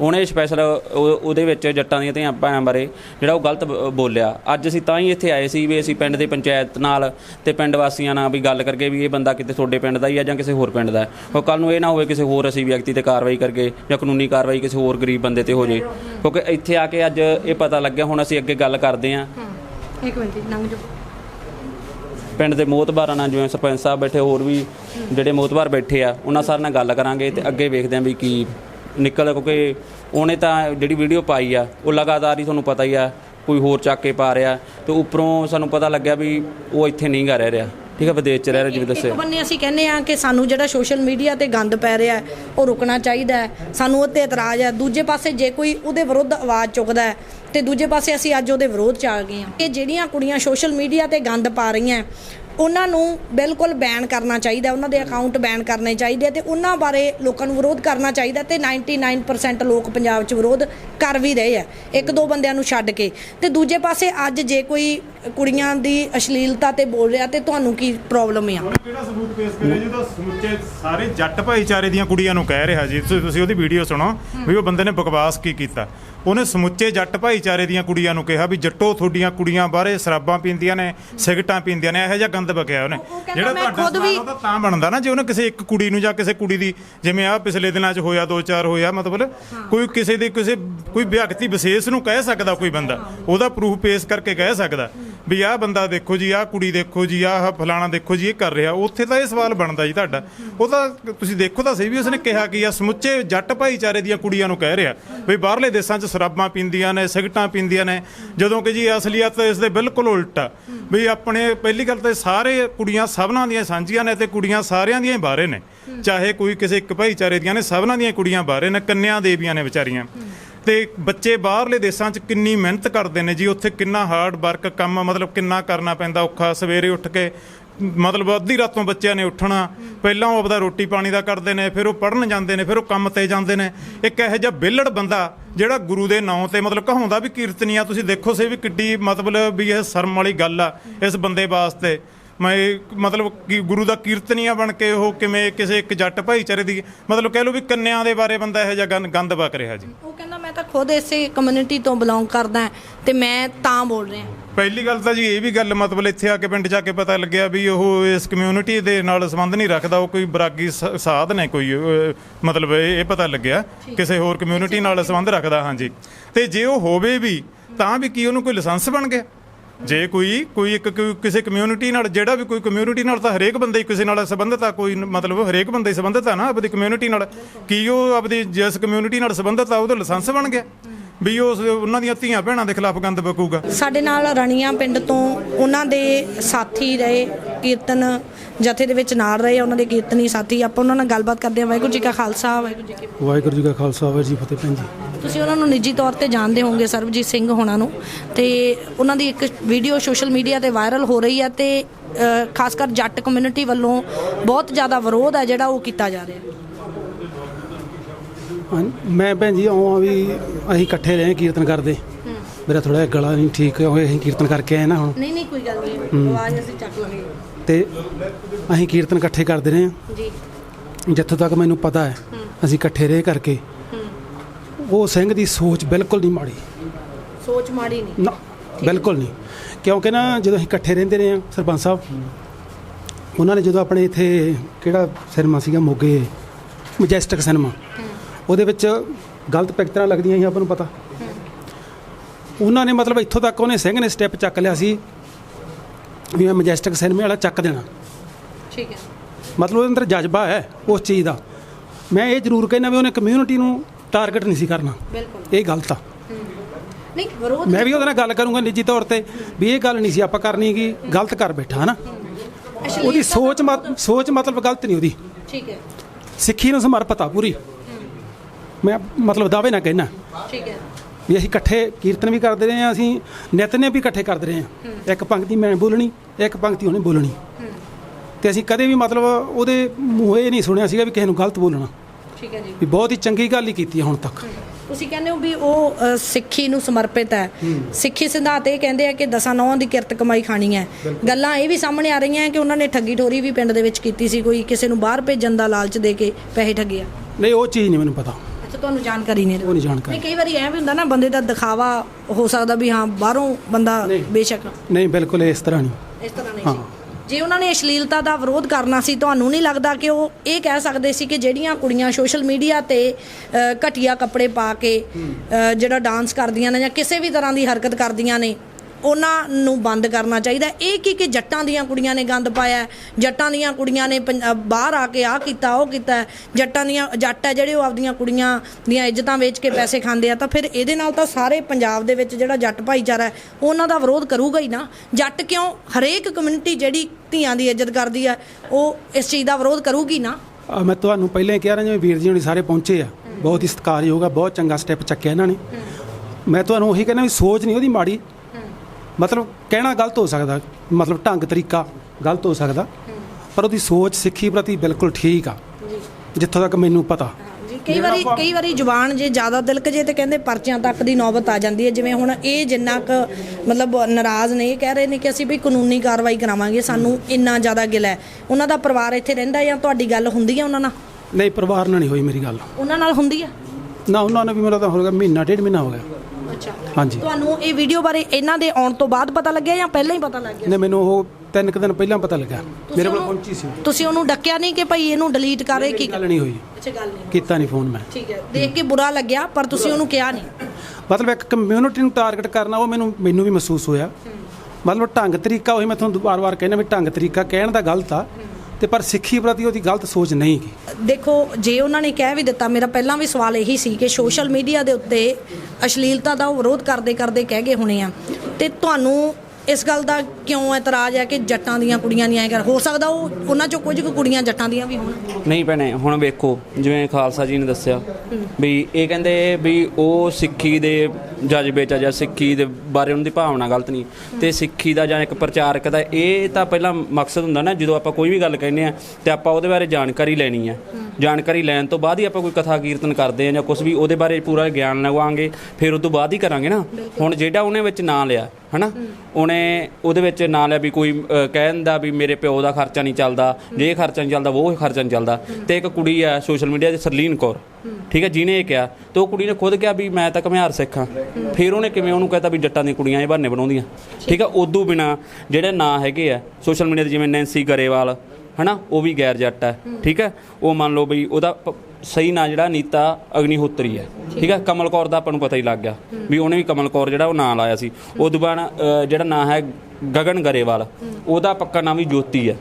ਉਹਨੇ ਸਪੈਸ਼ਲ ਉਹਦੇ ਵਿੱਚ ਜੱਟਾਂ ਦੀਆਂ ਧੀਆਂ ਭੈਣਾਂ ਬਾਰੇ ਜਿਹੜਾ ਉਹ ਗਲਤ ਬੋਲਿਆ। ਅੱਜ ਅਸੀਂ ਤਾਂ ਹੀ ਇੱਥੇ ਆਏ ਸੀ ਵੀ ਅਸੀਂ ਪਿੰਡ ਦੇ ਪੰਚਾਇਤ ਨਾਲ ਤੇ ਪਿੰਡ ਵਾਸੀਆਂ ਨਾਲ ਵੀ ਗੱਲ ਕਰਕੇ ਵੀ ਇਹ ਬੰਦਾ ਕਿਤੇ ਤੁਹਾਡੇ ਪਿੰਡ ਦਾ ਹੀ ਆ ਜਾਂ ਕਿਸੇ ਹੋਰ ਪਿੰਡ ਦਾ ਉਹ ਕੱਲ ਨੂੰ ਇਹ ਨਾ ਹੋਵੇ ਕਿਸੇ ਹੋਰ ਅਸੀਂ ਵਿਅਕਤੀ ਤੇ ਕਾਰਵਾਈ ਕਰਕੇ ਜਾਂ ਕਾਨੂੰਨੀ ਕਾਰਵਾਈ ਕਿਸੇ ਹੋਰ ਗਰੀਬ ਬੰਦੇ ਤੇ ਹੋ ਜੇ। ਕਿਉਂਕਿ ਇੱਥੇ ਆ ਕੇ ਅੱਜ ਇਹ ਪਤਾ ਲੱਗਿਆ ਹੁਣ ਅਸੀਂ ਅੱਗੇ ਗੱਲ ਕਰਦੇ ਹਾਂ।
ਇੱਕ ਮਿੰਟ ਜੀ, ਲੰਘ ਜਾਓ।
ਪਿੰਡ ਦੇ ਮੋਤਬਾਰਾਂ ਨਾਲ ਜਿਵੇਂ ਸਰਪੰਚ ਸਾਹਿਬ ਬੈਠੇ ਹੋਰ ਵੀ ਜਿਹੜੇ ਮੋਤਬਾਰ ਬੈਠੇ ਆ ਉਹਨਾਂ ਸਾਰਿਆਂ ਨਾਲ ਗੱਲ ਕਰਾਂਗੇ ਤੇ ਅੱਗੇ ਵੇਖਦੇ ਆਂ ਵੀ ਕੀ ਨਿਕਲਦਾ ਕਿਉਂਕਿ ਉਹਨੇ ਤਾਂ ਜਿਹੜੀ ਵੀਡੀਓ ਪਾਈ ਆ ਉਹ ਲਗਾਤਾਰ ਹੀ ਤੁਹਾਨੂੰ ਪਤਾ ਹੀ ਆ ਕੋਈ ਹੋਰ ਚੱਕ ਕੇ ਪਾ ਰਿਹਾ। ਤੇ ਉੱਪਰੋਂ ਸਾਨੂੰ ਪਤਾ ਲੱਗਿਆ ਵੀ ਉਹ ਇੱਥੇ ਨਹੀਂ ਗਾ ਰਹਿ ਰਿਹਾ। ਠੀਕ ਹੈ ਵਿਦੇਸ਼ ਚ ਰਹਿ ਰਿਹਾ ਜਿਵੇਂ
ਇੱਕ
ਦੱਸਿਆ।
ਬੰਨੇ ਅਸੀਂ ਕਹਿੰਦੇ ਆ ਕਿ ਸਾਨੂੰ ਜਿਹੜਾ ਸੋਸ਼ਲ ਮੀਡੀਆ ਤੇ ਗੰਦ ਪੈ ਰਿਹਾ ਹੈ, ਉਹ ਰੁਕਣਾ ਚਾਹੀਦਾ ਹੈ। ਸਾਨੂੰ ਉਹ ਤੇ ਇਤਰਾਜ਼ ਹੈ। ਦੂਜੇ ਪਾਸੇ ਜੇ ਕੋਈ ਉਹਦੇ ਵਿਰੁੱਧ ਆਵਾਜ਼ ਚੁੱਕਦਾ ਹੈ ਤੇ ਦੂਜੇ ਪਾਸੇ ਅਸੀਂ ਅੱਜ ਉਹਦੇ ਵਿਰੋਧ ਚ ਆ ਗਏ ਹਾਂ। ਇਹ ਜਿਹੜੀਆਂ ਕੁੜੀਆਂ ਸੋਸ਼ਲ ਮੀਡੀਆ ਤੇ ਗੰਦ ਪਾ ਰਹੀਆਂ ਉਹਨਾਂ ਨੂੰ ਬਿਲਕੁਲ ਬੈਨ ਕਰਨਾ ਚਾਹੀਦਾ, ਉਹਨਾਂ ਦੇ ਅਕਾਊਂਟ ਬੈਨ ਕਰਨੇ ਚਾਹੀਦੇ ਤੇ ਉਹਨਾਂ ਬਾਰੇ ਲੋਕਾਂ ਨੂੰ ਵਿਰੋਧ ਕਰਨਾ ਚਾਹੀਦਾ ਤੇ 99% ਲੋਕ ਪੰਜਾਬ 'ਚ ਵਿਰੋਧ ਕਰ ਵੀ ਰਹੇ ਆ। ਇੱਕ ਦੋ ਬੰਦਿਆਂ ਨੂੰ ਛੱਡ ਕੇ। ਤੇ ਦੂਜੇ ਪਾਸੇ ਅੱਜ ਜੇ ਕੋਈ ਕੁੜੀਆਂ ਦੀ ਅਸ਼ਲੀਲਤਾ ਤੇ ਬੋਲ ਰਿਹਾ ਤੇ ਤੁਹਾਨੂੰ ਕੀ ਪ੍ਰੋਬਲਮ ਆ?
ਕਿਹੜਾ ਸਬੂਤ ਪੇਸ਼ ਕਰਿਆ ਜੀ? ਉਹਦਾ ਸਮੁੱਚੇ ਸਾਰੇ ਜੱਟ ਭਾਈਚਾਰੇ ਦੀਆਂ ਕੁੜੀਆਂ ਨੂੰ ਕਹਿ ਰਿਹਾ ਜੀ। ਤੁਸੀਂ ਉਹਦੀ ਵੀਡੀਓ ਸੁਣੋ ਵੀ ਉਹ ਬੰਦੇ ਨੇ ਬਕਵਾਸ ਕੀ ਕੀਤਾ। ਉਹਨੇ ਸਮੁੱਚੇ ਜੱਟ ਭਾਈਚਾਰੇ ਦੀਆਂ ਕੁੜੀਆਂ ਨੂੰ ਕਿਹਾ ਵੀ ਜੱਟੋ ਤੁਹਾਡੀਆਂ ਕੁੜੀਆਂ ਬਾਹਰੇ ਸ਼ਰਾਬਾਂ ਪੀਂਦੀਆਂ ਨੇ ਸਿਗਰਟਾਂ ਪੀਂਦੀਆਂ ਨੇ ਇਹੋ ਜਿਹਾ ਗੰਦ ਬਕਿਆ ਉਹਨੇ।
ਉਹ ਮੈਂ
ਤੁਹਾਡਾ ਸਵਾਲ ਉਹਦਾ ਤਾਂ ਬਣਦਾ ਨਾ ਜੇ ਉਹਨੇ ਕਿਸੇ ਇੱਕ ਕੁੜੀ ਨੂੰ ਜਾਂ ਕਿਸੇ ਕੁੜੀ ਦੀ ਜਿਵੇਂ ਆ ਪਿਛਲੇ ਦਿਨਾਂ 'ਚ ਹੋਇਆ ਦੋ ਚਾਰ ਹੋਇਆ ਮਤਲਬ ਕੋਈ ਕਿਸੇ ਦੀ ਕਿਸੇ ਕੋਈ ਵਿਅਕਤੀ ਵਿਸ਼ੇਸ਼ ਨੂੰ ਕਹਿ ਸਕਦਾ ਕੋਈ ਬੰਦਾ। ਉਹਦਾ ਪ੍ਰੂਫ ਪੇਸ਼ ਕਰਕੇ ਕਹਿ ਸਕਦਾ ਵੀ ਆਹ ਬੰਦਾ ਦੇਖੋ ਜੀ ਆਹ ਕੁੜੀ ਦੇਖੋ ਜੀ ਆਹ ਫਲਾਣਾ ਦੇਖੋ ਜੀ ਇਹ ਕਰ ਰਿਹਾ। ਉੱਥੇ ਤਾਂ ਇਹ ਸਵਾਲ ਬਣਦਾ ਜੀ ਤੁਹਾਡਾ। ਉਹ ਤਾਂ ਤੁਸੀਂ ਦੇਖੋ ਤਾਂ ਸਹੀ ਵੀ ਉਸਨੇ ਕਿਹਾ ਕੀ ਆ ਸਮੁੱਚੇ ਜੱਟ ਭਾਈਚਾਰੇ ਦੀਆਂ ਕੁੜੀਆਂ ਨੂੰ ਕਹਿ ਰਿਹਾ ਵੀ ਬਾਹਰਲੇ ਦੇਸ਼ਾਂ 'ਚ ਸ਼ਰਾਬਾਂ ਪੀਂਦੀਆਂ ਨੇ ਸਿਗਟਾਂ ਪੀਂਦੀਆਂ ਨੇ। ਜਦੋਂ ਕਿ ਜੀ ਅਸਲੀਅਤ ਇਸ ਦੇ ਬਿਲਕੁਲ ਆ ਵੀ ਆਪਣੇ ਪਹਿਲੀ ਗੱਲ ਤਾਂ ਸਾਰੇ ਕੁੜੀਆਂ ਸਭਨਾਂ ਦੀਆਂ ਸਾਂਝੀਆਂ ਨੇ ਤੇ ਕੁੜੀਆਂ ਸਾਰਿਆਂ ਦੀਆਂ ਹੀ ਬਾਹਰੇ ਨੇ। ਚਾਹੇ ਕੋਈ ਕਿਸੇ ਇੱਕ ਭਾਈਚਾਰੇ ਦੀਆਂ ਨੇ, ਸਭਨਾਂ ਦੀਆਂ ਕੁੜੀਆਂ ਬਾਹਰੇ ਨੇ, ਕੰਨਿਆ ਦੇਵੀਆਂ ਨੇ ਵਿਚਾਰੀਆਂ। ਤੇ ਬੱਚੇ ਬਾਹਰਲੇ ਦੇਸ਼ਾਂ 'ਚ ਕਿੰਨੀ ਮਿਹਨਤ ਕਰਦੇ ਨੇ ਜੀ, ਉੱਥੇ ਕਿੰਨਾ ਹਾਰਡ ਵਰਕ ਕੰਮ ਮਤਲਬ ਕਿੰਨਾ ਕਰਨਾ ਪੈਂਦਾ ਔਖਾ, ਸਵੇਰੇ ਉੱਠ ਕੇ ਮਤਲਬ ਅੱਧੀ ਰਾਤੋਂ ਬੱਚਿਆਂ ਨੇ ਉੱਠਣਾ, ਪਹਿਲਾਂ ਉਹ ਆਪਦਾ ਰੋਟੀ ਪਾਣੀ ਦਾ ਕਰਦੇ ਨੇ, ਫਿਰ ਉਹ ਪੜਨ ਜਾਂਦੇ ਨੇ, ਫਿਰ ਉਹ ਕੰਮ ਤੇ ਜਾਂਦੇ ਨੇ। ਇੱਕ ਇਹੋ ਜਿਹਾ ਵਿਹਲੜ ਬੰਦਾ ਜਿਹੜਾ ਗੁਰੂ ਦੇ ਨਾਂ ਤੇ ਮਤਲਬ ਕਹਾਉਂਦਾ ਵੀ ਕੀਰਤਨੀਆ, ਤੁਸੀਂ ਦੇਖੋ ਸੇ ਵੀ ਕਿੱਡੀ ਮਤਲਬ ਵੀ ਇਹ ਸ਼ਰਮ ਵਾਲੀ ਗੱਲ ਆ ਇਸ ਬੰਦੇ ਵਾਸਤੇ। ਮੈਂ ਮਤਲਬ ਕਿ ਗੁਰੂ ਦਾ ਕੀਰਤਨੀਆ ਬਣ ਕੇ ਉਹ ਕਿਵੇਂ ਕਿਸੇ ਇੱਕ ਜੱਟ ਭਾਈਚਾਰੇ ਦੀ, ਮਤਲਬ ਕਹਿ ਲਓ ਵੀ ਕੰਨਿਆਂ ਦੇ ਬਾਰੇ ਬੰਦਾ ਇਹੋ ਜਿਹਾ ਗੰਦ- ਗੰਦ ਬਕ ਰਿਹਾ ਜੀ।
ਉਹ ਕਹਿੰਦਾ, ਮੈਂ ਤਾਂ ਖੁਦ ਇਸੇ ਕਮਿਊਨਿਟੀ ਤੋਂ ਬਿਲੋਂਗ ਕਰਦਾ ਤੇ ਮੈਂ ਤਾਂ ਬੋਲ ਰਿਹਾ
ਪਹਿਲੀ ਗੱਲ ਤਾਂ ਜੀ ਇਹ ਵੀ ਗੱਲ ਮਤਲਬ ਇੱਥੇ ਆ ਕੇ ਪਿੰਡ ਜਾ ਕੇ ਪਤਾ ਲੱਗਿਆ ਵੀ ਉਹ ਇਸ ਕਮਿਊਨਿਟੀ ਦੇ ਨਾਲ ਸੰਬੰਧ ਨਹੀਂ ਰੱਖਦਾ ਉਹ ਕੋਈ ਬਰਾਗੀ ਸ- ਸਾਧ ਨੇ ਕੋਈ ਅਹ, ਮਤਲਬ ਇਹ ਇਹ ਪਤਾ ਲੱਗਿਆ ਕਿਸੇ ਹੋਰ ਕਮਿਊਨਿਟੀ ਨਾਲ ਸੰਬੰਧ ਰੱਖਦਾ ਹਾਂਜੀ। ਤੇ ਜੇ ਉਹ ਹੋਵੇ ਵੀ ਤਾਂ ਵੀ ਕੀ ਉਹਨੂੰ ਕੋਈ ਲਾਇਸੈਂਸ ਬਣ ਗਿਆ? ਜੇ ਕੋਈ ਕੋਈ ਇੱਕ ਕੋਈ ਕਿਸੇ ਕਮਿਊਨਿਟੀ ਨਾਲ ਜਿਹੜਾ ਵੀ ਕੋਈ ਕਮਿਊਨਿਟੀ ਨਾਲ ਤਾਂ ਹਰੇਕ ਬੰਦਾ ਹੀ ਕਿਸੇ ਨਾਲ ਸੰਬੰਧਿਤ ਆ ਕੋਈ ਨ- ਮਤਲਬ ਹਰੇਕ ਬੰਦਾ ਹੀ ਸੰਬੰਧਿਤ ਆ ਨਾ ਆਪਣੀ ਕਮਿਊਨਿਟੀ ਨਾਲ। ਕੀ ਉਹ ਆਪਣੀ ਜਿਸ ਕਮਿਊਨਿਟੀ ਨਾਲ ਸੰਬੰਧਿਤ ਆ ਉਹਦਾ ਲਾਇਸੈਂਸ ਬਣ ਗਿਆ? ਵੀ ਉਸ ਉਹਨਾਂ ਦੀਆਂ ਧੀਆਂ ਭੈਣਾਂ ਦੇ ਖਿਲਾਫ ਗੰਦ ਬਕੂਗਾ।
ਸਾਡੇ ਨਾਲ ਰਣੀਆਂ ਪਿੰਡ ਤੋਂ ਉਹਨਾਂ ਦੇ ਸਾਥੀ ਰਹੇ ਕੀਰਤਨ ਜਥੇ ਦੇ ਵਿੱਚ ਨਾਲ ਰਹੇ ਉਹਨਾਂ ਦੇ ਕੀਰਤਨੀ ਸਾਥੀ। ਆਪਾਂ ਉਹਨਾਂ ਨਾਲ ਗੱਲਬਾਤ ਕਰਦੇ ਹਾਂ। ਵਾਹਿਗੁਰੂ ਜੀ ਕਾ ਖਾਲਸਾ ਵਾਹਿਗੁਰੂ ਜੀ ਕੀ।
ਵਾਹਿਗੁਰੂ ਜੀ ਕਾ ਖਾਲਸਾ ਵਾਹਿਗੁਰੂ ਜੀ ਫਤਿਹ ਭੈਣ ਜੀ।
ਤੁਸੀਂ ਉਹਨਾਂ ਨੂੰ ਨਿੱਜੀ ਤੌਰ ਤੇ ਜਾਣਦੇ ਹੋਵੋਗੇ ਸਰਬਜੀਤ ਸਿੰਘ ਹੋਣਾ ਨੂੰ। ਤੇ ਉਹਨਾਂ ਦੀ ਇੱਕ ਵੀਡੀਓ ਸੋਸ਼ਲ ਮੀਡੀਆ ਤੇ ਵਾਇਰਲ ਹੋ ਰਹੀ ਹੈ ਤੇ ਖਾਸ ਕਰ ਜੱਟ ਕਮਿਊਨਿਟੀ ਵੱਲੋਂ ਬਹੁਤ ਜ਼ਿਆਦਾ ਵਿਰੋਧ ਹੈ ਜਿਹੜਾ ਉਹ ਕੀਤਾ ਜਾ ਰਿਹਾ।
ਹਾਂ, ਮੈਂ ਭੈਣ ਜੀ ਆਉਂ ਆ ਵੀ ਅਸੀਂ ਇਕੱਠੇ ਰਹੇ ਕੀਰਤਨ ਕਰਦੇ। ਮੇਰਾ ਥੋੜਾ ਗਲਾ ਨਹੀਂ ਠੀਕ ਹੋਇਆ ਅਸੀਂ ਕੀਰਤਨ ਕਰਕੇ ਆਏ ਨਾ ਹੁਣ।
ਨਹੀਂ ਨਹੀਂ ਕੋਈ ਗੱਲ ਨਹੀਂ। ਆਵਾਜ਼ ਅਸੀਂ ਚੱਕ ਲਾਂਗੇ।
ਤੇ ਅਸੀਂ ਕੀਰਤਨ ਇਕੱਠੇ ਕਰਦੇ ਰਹੇ ਹਾਂ।
ਜੀ।
ਜਿੱਥੋਂ ਤੱਕ ਮੈਨੂੰ ਪਤਾ ਹੈ ਅਸੀਂ ਇਕੱਠੇ ਰਹੇ ਕਰਕੇ। ਉਹ ਸਿੰਘ ਦੀ ਸੋਚ ਬਿਲਕੁਲ ਨਹੀਂ ਮਾੜੀ।
ਸੋਚ ਮਾੜੀ ਨਹੀਂ।
ਨਾ ਬਿਲਕੁਲ ਨਹੀਂ। ਕਿਉਂਕਿ ਨਾ ਜਦੋਂ ਅਸੀਂ ਇਕੱਠੇ ਰਹਿੰਦੇ ਰਹੇ ਹਾਂ ਸਰਪੰਚ ਸਾਹਿਬ ਉਹਨਾਂ ਨੇ ਜਦੋਂ ਆਪਣੇ ਇੱਥੇ ਕਿਹੜਾ ਸਿਨੇਮਾ ਸੀਗਾ ਮੋਗੇ ਮਜੈਸਟਿਕ ਸਿਨੇਮਾ ਉਹਦੇ ਵਿੱਚ ਗਲਤ ਪਿਕਚਰਾਂ ਲੱਗਦੀਆਂ ਸੀ ਆਪਾਂ ਨੂੰ ਪਤਾ। ਉਹਨਾਂ ਨੇ ਮਤਲਬ ਇੱਥੋਂ ਤੱਕ ਉਹਨੇ ਸਿੰਘ ਨੇ ਸਟੈਪ ਚੱਕ ਲਿਆ ਸੀ ਵੀ ਮੈਂ ਮਜੈਸਟਿਕ ਸਿਨੇਮੇ ਵਾਲਾ ਚੱਕ ਦੇਣਾ।
ਠੀਕ ਹੈ।
ਮਤਲਬ ਉਹਦੇ ਅੰਦਰ ਜਜ਼ਬਾ ਹੈ ਉਸ ਚੀਜ਼ ਦਾ। ਮੈਂ ਇਹ ਜ਼ਰੂਰ ਕਹਿਣਾ ਵੀ ਉਹਨੇ ਕਮਿਊਨਿਟੀ ਨੂੰ ਟਾਰਗੇਟ ਨਹੀਂ ਸੀ ਕਰਨਾ।
ਬਿਲਕੁਲ।
ਇਹ ਗਲਤ ਆ।
ਨਹੀਂ ਵਿਰੋਧ
ਮੈਂ ਵੀ ਉਹਦੇ ਨਾਲ ਗੱਲ ਕਰੂੰਗਾ ਨਿੱਜੀ ਤੌਰ ਤੇ ਵੀ ਇਹ ਗੱਲ ਨਹੀਂ ਸੀ ਆਪਾਂ ਕਰਨੀ ਕਿ ਗਲਤ ਕਰ ਬੈਠਾ ਹਨਾ? ਉਹਦੀ ਸੋਚ ਮਤ- ਸੋਚ ਮਤਲਬ ਗਲਤ ਨਹੀਂ ਉਹਦੀ।
ਠੀਕ ਹੈ।
ਸਿੱਖੀ ਨੂੰ ਸਮਰਪਿਤ ਪੂਰੀ। ਮੈਂ ਮਤਲਬ ਦਾਅਵੇ ਨਾ ਕਹਿਣਾ।
ਠੀਕ ਹੈ।
ਵੀ ਅਸੀਂ ਇਕੱਠੇ ਕੀਰਤਨ ਵੀ ਕਰਦੇ ਰਹੇ ਹਾਂ ਅਸੀਂ ਨਿਤਨੇ ਵੀ ਇਕੱਠੇ ਕਰਦੇ ਰਹੇ ਹਾਂ। ਇੱਕ ਪੰਕਤੀ ਮੈਂ ਬੋਲਣੀ ਇੱਕ ਪੰਕਤੀ ਉਹਨੇ ਬੋਲਣੀ। ਤੇ ਅਸੀਂ ਕਦੇ ਵੀ ਮਤਲਬ ਉਹਦੇ ਮੂੰਹੋਂ ਇਹ ਨਹੀਂ ਸੁਣਿਆ ਸੀਗਾ ਵੀ ਕਿਸੇ ਨੂੰ ਗਲਤ ਬੋਲਣਾ।
ਠੀਕ ਹੈ ਜੀ।
ਵੀ ਬਹੁਤ ਹੀ ਚੰਗੀ ਗੱਲ ਹੀ ਕੀਤੀ ਹੈ ਹੁਣ ਤੱਕ।
ਤੁਸੀਂ ਕਹਿੰਦੇ ਹੋ ਵੀ ਉਹ ਸਿੱਖੀ ਨੂੰ ਸਮਰਪਿਤ ਹੈ। ਸਿੱਖੀ ਸਿਧਾਂਤ ਇਹ ਕਹਿੰਦੇ ਆ ਕਿ ਦਸਾਂ ਨੌਂ ਦੀ ਕਿਰਤ ਕਮਾਈ ਖਾਣੀ ਹੈ। ਗੱਲਾਂ ਇਹ ਵੀ ਸਾਹਮਣੇ ਆ ਰਹੀਆਂ ਕਿ ਉਹਨਾਂ ਨੇ ਠੱਗੀ ਠੋਰੀ ਵੀ ਪਿੰਡ ਦੇ ਵਿੱਚ ਕੀਤੀ ਸੀ ਕੋਈ ਕਿਸੇ ਨੂੰ ਬਾਹਰ ਭੇਜਣ ਦਾ ਲਾਲਚ ਦੇ ਕੇ ਪੈਸੇ ਠੱਗਿਆ
ਨਹੀਂ ਉਹ ਚੀਜ਼ ਨਹੀਂ ਮੈਨੂੰ ਪਤਾ।
ਅੱਛਾ ਤੁਹਾਨੂੰ ਜਾਣਕਾਰੀ ਨਹੀਂ
ਉਹ ਨਹੀਂ। ਜਾਣਕਾਰੀ
ਨਹੀਂ ਕਈ ਵਾਰੀ ਐਂ ਵੀ ਹੁੰਦਾ ਨਾ ਬੰਦੇ ਦਾ ਦਿਖਾਵਾ ਹੋ ਸਕਦਾ ਵੀ ਹਾਂ ਬਾਹਰੋਂ ਬੰਦਾ। ਬੇਸ਼ੱਕ
ਨਹੀਂ ਬਿਲਕੁਲ ਇਸ ਤਰ੍ਹਾਂ ਨਹੀਂ
ਇਸ ਤਰ੍ਹਾਂ ਨਹੀਂ। ਸੀ ਜੇ ਉਹਨਾਂ ਨੇ ਅਸ਼ਲੀਲਤਾ ਦਾ ਵਿਰੋਧ ਕਰਨਾ ਸੀ ਤੁਹਾਨੂੰ ਨਹੀਂ ਲੱਗਦਾ ਕਿ ਉਹ ਇਹ ਕਹਿ ਸਕਦੇ ਸੀ ਕਿ ਜਿਹੜੀਆਂ ਕੁੜੀਆਂ ਸੋਸ਼ਲ ਮੀਡੀਆ ਤੇ ਘਟੀਆ ਕੱਪੜੇ ਪਾ ਕੇ ਜਿਹੜਾ ਡਾਂਸ ਕਰਦੀਆਂ ਨੇ ਜਾਂ ਕਿਸੇ ਵੀ ਤਰ੍ਹਾਂ ਦੀ ਹਰਕਤ ਕਰਦੀਆਂ ਨੇ ਉਹਨਾਂ ਨੂੰ ਬੰਦ ਕਰਨਾ ਚਾਹੀਦਾ। ਇਹ ਕੀ ਕਿ ਜੱਟਾਂ ਦੀਆਂ ਕੁੜੀਆਂ ਨੇ ਗੰਦ ਪਾਇਆ ਜੱਟਾਂ ਦੀਆਂ ਕੁੜੀਆਂ ਨੇ ਬਾਹਰ ਆ ਕੇ ਆਹ ਕੀਤਾ ਉਹ ਕੀਤਾ ਜੱਟਾਂ ਦੀਆਂ ਜੱਟ ਹੈ ਜਿਹੜੇ ਉਹ ਆਪਦੀਆਂ ਕੁੜੀਆਂ ਦੀਆਂ ਇੱਜ਼ਤਾਂ ਵੇਚ ਕੇ ਪੈਸੇ ਖਾਂਦੇ ਆ। ਤਾਂ ਫਿਰ ਇਹਦੇ ਨਾਲ ਤਾਂ ਸਾਰੇ ਪੰਜਾਬ ਦੇ ਵਿੱਚ ਜਿਹੜਾ ਜੱਟ ਭਾਈਚਾਰਾ ਉਹਨਾਂ ਦਾ ਵਿਰੋਧ ਕਰੂਗਾ ਹੀ ਨਾ। ਜੱਟ ਕਿਉਂ? ਹਰੇਕ ਕਮਿਊਨਿਟੀ ਜਿਹੜੀ ਧੀਆਂ ਦੀ ਇੱਜ਼ਤ ਕਰਦੀ ਹੈ ਉਹ ਇਸ ਚੀਜ਼ ਦਾ ਵਿਰੋਧ ਕਰੂਗੀ ਨਾ।
ਆ ਮੈਂ ਤੁਹਾਨੂੰ ਪਹਿਲਾਂ ਹੀ ਕਿਹਾ ਰਿਹਾ ਜਿਵੇਂ ਵੀਰ ਜੀ ਹੁਣੀ ਸਾਰੇ ਪਹੁੰਚੇ ਆ ਬਹੁਤ ਹੀ ਸਤਿਕਾਰਯੋਗ ਆ ਬਹੁਤ ਚੰਗਾ ਸਟੈਪ ਚੱਕਿਆ ਇਹਨਾਂ ਨੇ। ਮੈਂ ਤੁਹਾਨੂੰ ਉਹੀ ਕਹਿੰਦਾ ਵੀ ਸੋਚ ਨਹੀਂ ਉਹਦੀ ਮਾੜੀ। ਮਤਲਬ ਕਹਿਣਾ ਗਲਤ ਹੋ ਸਕਦਾ ਮਤਲਬ ਢੰਗ ਤਰੀਕਾ ਗਲਤ ਹੋ ਸਕਦਾ ਪਰ ਉਹਦੀ ਸੋਚ ਸਿੱਖੀ ਪ੍ਰਤੀ ਬਿਲਕੁਲ ਠੀਕ ਆ। ਜਿੱਥੋਂ ਤੱਕ ਮੈਨੂੰ ਪਤਾ।
ਜੀ ਕਈ ਵਾਰੀ ਕਈ ਵਾਰੀ ਜ਼ੁਬਾਨ ਜੇ ਜ਼ਿਆਦਾ ਦਿਲਕ ਜੇ ਤੇ ਕਹਿੰਦੇ ਪਰਚਿਆਂ ਤੱਕ ਦੀ ਨੌਬਤ ਆ ਜਾਂਦੀ ਹੈ ਜਿਵੇਂ ਹੁਣ ਇਹ ਜਿੰਨਾ ਕੁ ਮਤਲਬ ਨਾਰਾਜ਼ ਨੇ ਇਹ ਕਹਿ ਰਹੇ ਨੇ ਕਿ ਅਸੀਂ ਵੀ ਕਾਨੂੰਨੀ ਕਾਰਵਾਈ ਕਰਾਵਾਂਗੇ ਸਾਨੂੰ ਇੰਨਾ ਜ਼ਿਆਦਾ ਗਿਲਾ ਹੈ। ਉਹਨਾਂ ਦਾ ਪਰਿਵਾਰ ਇੱਥੇ ਰਹਿੰਦਾ ਜਾਂ ਤੁਹਾਡੀ ਗੱਲ ਹੁੰਦੀ ਹੈ ਉਹਨਾਂ ਨਾਲ?
ਨਹੀਂ ਪਰਿਵਾਰ ਨਾਲ ਨਹੀਂ ਹੋਈ ਮੇਰੀ ਗੱਲ।
ਉਹਨਾਂ ਨਾਲ ਹੁੰਦੀ ਹੈ
ਨਾ ਉਹਨਾਂ ਨੇ ਵੀ ਮੇਰਾ ਤਾਂ ਹੋ ਗਿਆ ਮਹੀਨਾ ਡੇਢ ਮਹੀਨਾ ਹੋ ਗਿਆ।
ਅੱਛਾ।
ਹਾਂਜੀ।
ਤੁਹਾਨੂੰ ਇਹ ਵੀਡੀਓ ਬਾਰੇ ਇਹਨਾਂ ਦੇ ਆਉਣ ਤੋਂ ਬਾਅਦ ਪਤਾ ਲੱਗਿਆ ਜਾਂ ਪਹਿਲਾਂ ਹੀ ਪਤਾ ਲੱਗ ਗਿਆ?
ਨੇ ਮੈਨੂੰ ਉਹ ਤਿੰਨ ਕੁ ਦਿਨ ਪਹਿਲਾਂ ਪਤਾ ਲੱਗਾ ਮੇਰੇ ਕੋਲ
ਉਹਨੂੰ-
ਪਹੁੰਚੀ ਸੀ।
ਤੁਸੀਂ ਉਹਨੂੰ ਡੱਕਿਆ ਨਹੀਂ ਕਿ ਭਾਈ ਇਹਨੂੰ ਡਿਲੀਟ ਕਰੇ ਕੀ
ਗੱਲ ਨਹੀਂ ਹੋਈ।
ਅੱਛਾ ਗੱਲ ਨਹੀਂ
ਕੀਤਾ ਨਹੀਂ ਫੋਨ ਮੈਂ।
ਠੀਕ ਹੈ। ਦੇਖ ਕੇ ਬੁਰਾ ਲੱਗਿਆ ਪਰ ਤੁਸੀਂ ਉਹਨੂੰ ਕਿਹਾ ਨਹੀਂ।
ਮਤਲਬ ਇੱਕ ਕਮਿਊਨਿਟੀ ਨੂੰ ਟਾਰਗੇਟ ਕਰਨਾ ਉਹ ਮੈਨੂੰ ਮੈਨੂੰ ਵੀ ਮਹਿਸੂਸ ਹੋਇਆ। ਮਤਲਬ ਢੰਗ ਤਰੀਕਾ ਉਹੀ ਮੈਂ ਤੁਹਾਨੂੰ ਵਾਰ-ਵਾਰ ਕਹਿੰਦਾ ਵੀ ਢੰਗ ਤਰੀਕਾ ਕਹਿਣ ਦਾ ਗਲਤ ਆ। ਤੇ ਪਰ ਸਿੱਖੀ ਪ੍ਰਤੀ ਉਹਦੀ ਗਲਤ ਸੋਚ ਨਹੀਂ ਗੀ
ਦੇਖੋ, ਜੇ ਉਹਨਾਂ ਨੇ ਕਹਿ ਵੀ ਦਿੱਤਾ, ਮੇਰਾ ਪਹਿਲਾਂ ਵੀ ਸਵਾਲ ਇਹੀ ਸੀ ਕਿ ਸੋਸ਼ਲ ਮੀਡੀਆ ਦੇ ਉੱਤੇ ਅਸ਼ਲੀਲਤਾ ਦਾ ਉਹ ਵਿਰੋਧ ਕਰਦੇ ਕਰਦੇ ਕਹਿ ਗਏ ਹੋਣੇ ਆ। ਤੇ ਤੁਹਾਨੂੰ ਇਸ ਗੱਲ ਦਾ ਕਿਉਂ ਇਤਰਾਜ਼ ਹੈ ਕਿ ਜੱਟਾਂ ਦੀਆਂ ਕੁੜੀਆਂ ਨਹੀਂ ਆਏ ਕਰ ਹੋ ਸਕਦਾ ਉਹ ਉਹਨਾਂ ਚੋਂ ਕੁਝ ਕੁ ਕੁੜੀਆਂ ਜੱਟਾਂ ਦੀਆਂ ਵੀ ਹੋਣ।
ਨਹੀਂ ਭੈਣੇ, ਹੁਣ ਵੇਖੋ, ਜਿਵੇਂ ਖਾਲਸਾ ਜੀ ਨੇ ਦੱਸਿਆ ਵੀ ਇਹ ਕਹਿੰਦੇ ਵੀ ਉਹ ਸਿੱਖੀ ਦੇ ਜਜ਼ਬੇ ਚ ਆ ਜਾਂ ਸਿੱਖੀ ਦੇ ਬਾਰੇ ਉਹਨਾਂ ਦੀ ਭਾਵਨਾ ਗਲਤ ਨਹੀਂ ਤੇ ਸਿੱਖੀ ਦਾ ਜਾਂ ਇੱਕ ਪ੍ਰਚਾਰਕ ਦਾ, ਇਹ ਤਾਂ ਪਹਿਲਾਂ ਮਕਸਦ ਹੁੰਦਾ ਨਾ, ਜਦੋਂ ਆਪਾਂ ਕੋਈ ਵੀ ਗੱਲ ਕਹਿੰਦੇ ਆ ਤੇ ਆਪਾਂ ਉਹਦੇ ਬਾਰੇ ਜਾਣਕਾਰੀ ਲੈਣੀ ਆ ਜਾਣਕਾਰੀ ਲੈਣ ਤੋਂ ਬਾਅਦ ਹੀ ਆਪਾਂ ਕੋਈ ਕਥਾ ਕੀਰਤਨ ਕਰਦੇ ਆ ਜਾਂ ਕੁਝ ਵੀ ਉਹਦੇ ਬਾਰੇ ਪੂਰਾ ਗਿਆਨ ਲਵਾਂਗੇ, ਫਿਰ ਉਸ ਤੋਂ ਬਾਅਦ ਹੀ ਕਰਾਂਗੇ ਨਾ। ਹੁਣ ਜਿਹੜਾ ਉਹਨੇ ਵਿੱਚ ਨਾਂ ਲਿਆ, ਹਨਾ? ਉਹਨੇ ਉਹਦੇ ਵਿੱਚ ਨਾਂ ਲਿਆ ਵੀ ਕੋਈ ਅਹ, ਕਹਿ ਦਿੰਦਾ ਵੀ ਮੇਰੇ ਪਿਓ ਦਾ ਖਰਚਾ ਨਹੀਂ ਚੱਲਦਾ ਜੇ ਖਰਚਾ ਨਹੀਂ ਚੱਲਦਾ ਉਹ ਖਰਚਾ ਨਹੀਂ ਚੱਲਦਾ। ਤੇ ਇੱਕ ਕੁੜੀ ਆ ਸੋਸ਼ਲ ਮੀਡੀਆ ਤੇ ਸਰਲੀਨ ਕੌਰ ਠੀਕ ਹੈ ਜਿਹਨੇ ਇਹ ਕਿਹਾ ਤੇ ਉਹ ਕੁੜੀ ਨੇ ਖੁਦ ਕਿਹਾ ਵੀ ਮੈਂ ਤਾਂ ਘਮਿਆਰ ਸਿੱਖ ਹਾਂ। ਫਿਰ ਉਹਨੇ ਕਿਵੇਂ ਉਹਨੂੰ ਕਹਤਾ ਵੀ ਜੱਟਾਂ ਦੀਆਂ ਕੁੜੀਆਂ ਇਹ ਬਹਾਨੇ ਬਣਾਉਂਦੀਆਂ। ਠੀਕ ਹੈ ਉਦੋਂ ਬਿਨਾ ਜਿਹੜੇ ਨਾਂ ਹੈਗੇ ਆ ਸੋਸ਼ਲ ਮੀਡੀਆ ਤੇ ਜਿਵੇਂ ਨੈਂਸੀ ਗਰੇਵਾਲ ਹਨਾ ਉਹ ਵੀ ਗੈਰ ਜੱਟ ਹੈ। ਠੀਕ ਹੈ ਉਹ ਮੰਨ ਲਓ ਵੀ ਉਹਦਾ ਸਹੀ ਨਾਂ ਜਿਹੜਾ ਨੀਤਾ ਅਗਨੀਹੋਤਰੀ ਹੈ। ਠੀਕ ਹੈ। ਕਮਲ ਕੌਰ ਦਾ ਆਪਾਂ ਨੂੰ ਪਤਾ ਹੀ ਲੱਗ ਗਿਆ ਵੀ ਉਹਨੇ ਵੀ ਕਮਲ ਕੌਰ ਜਿਹੜਾ ਉਹ ਨਾਂ ਲਾਇਆ ਸੀ। ਬਾਅਦ ਅ, ਜਿਹੜਾ ਨਾਂ ਹੈ ਗਗਨ ਗਰੇਵਾਲ ਉਹਦਾ ਪੱਕਾ ਨਾਮ ਵੀ ਜੋਤੀ ਹੈ।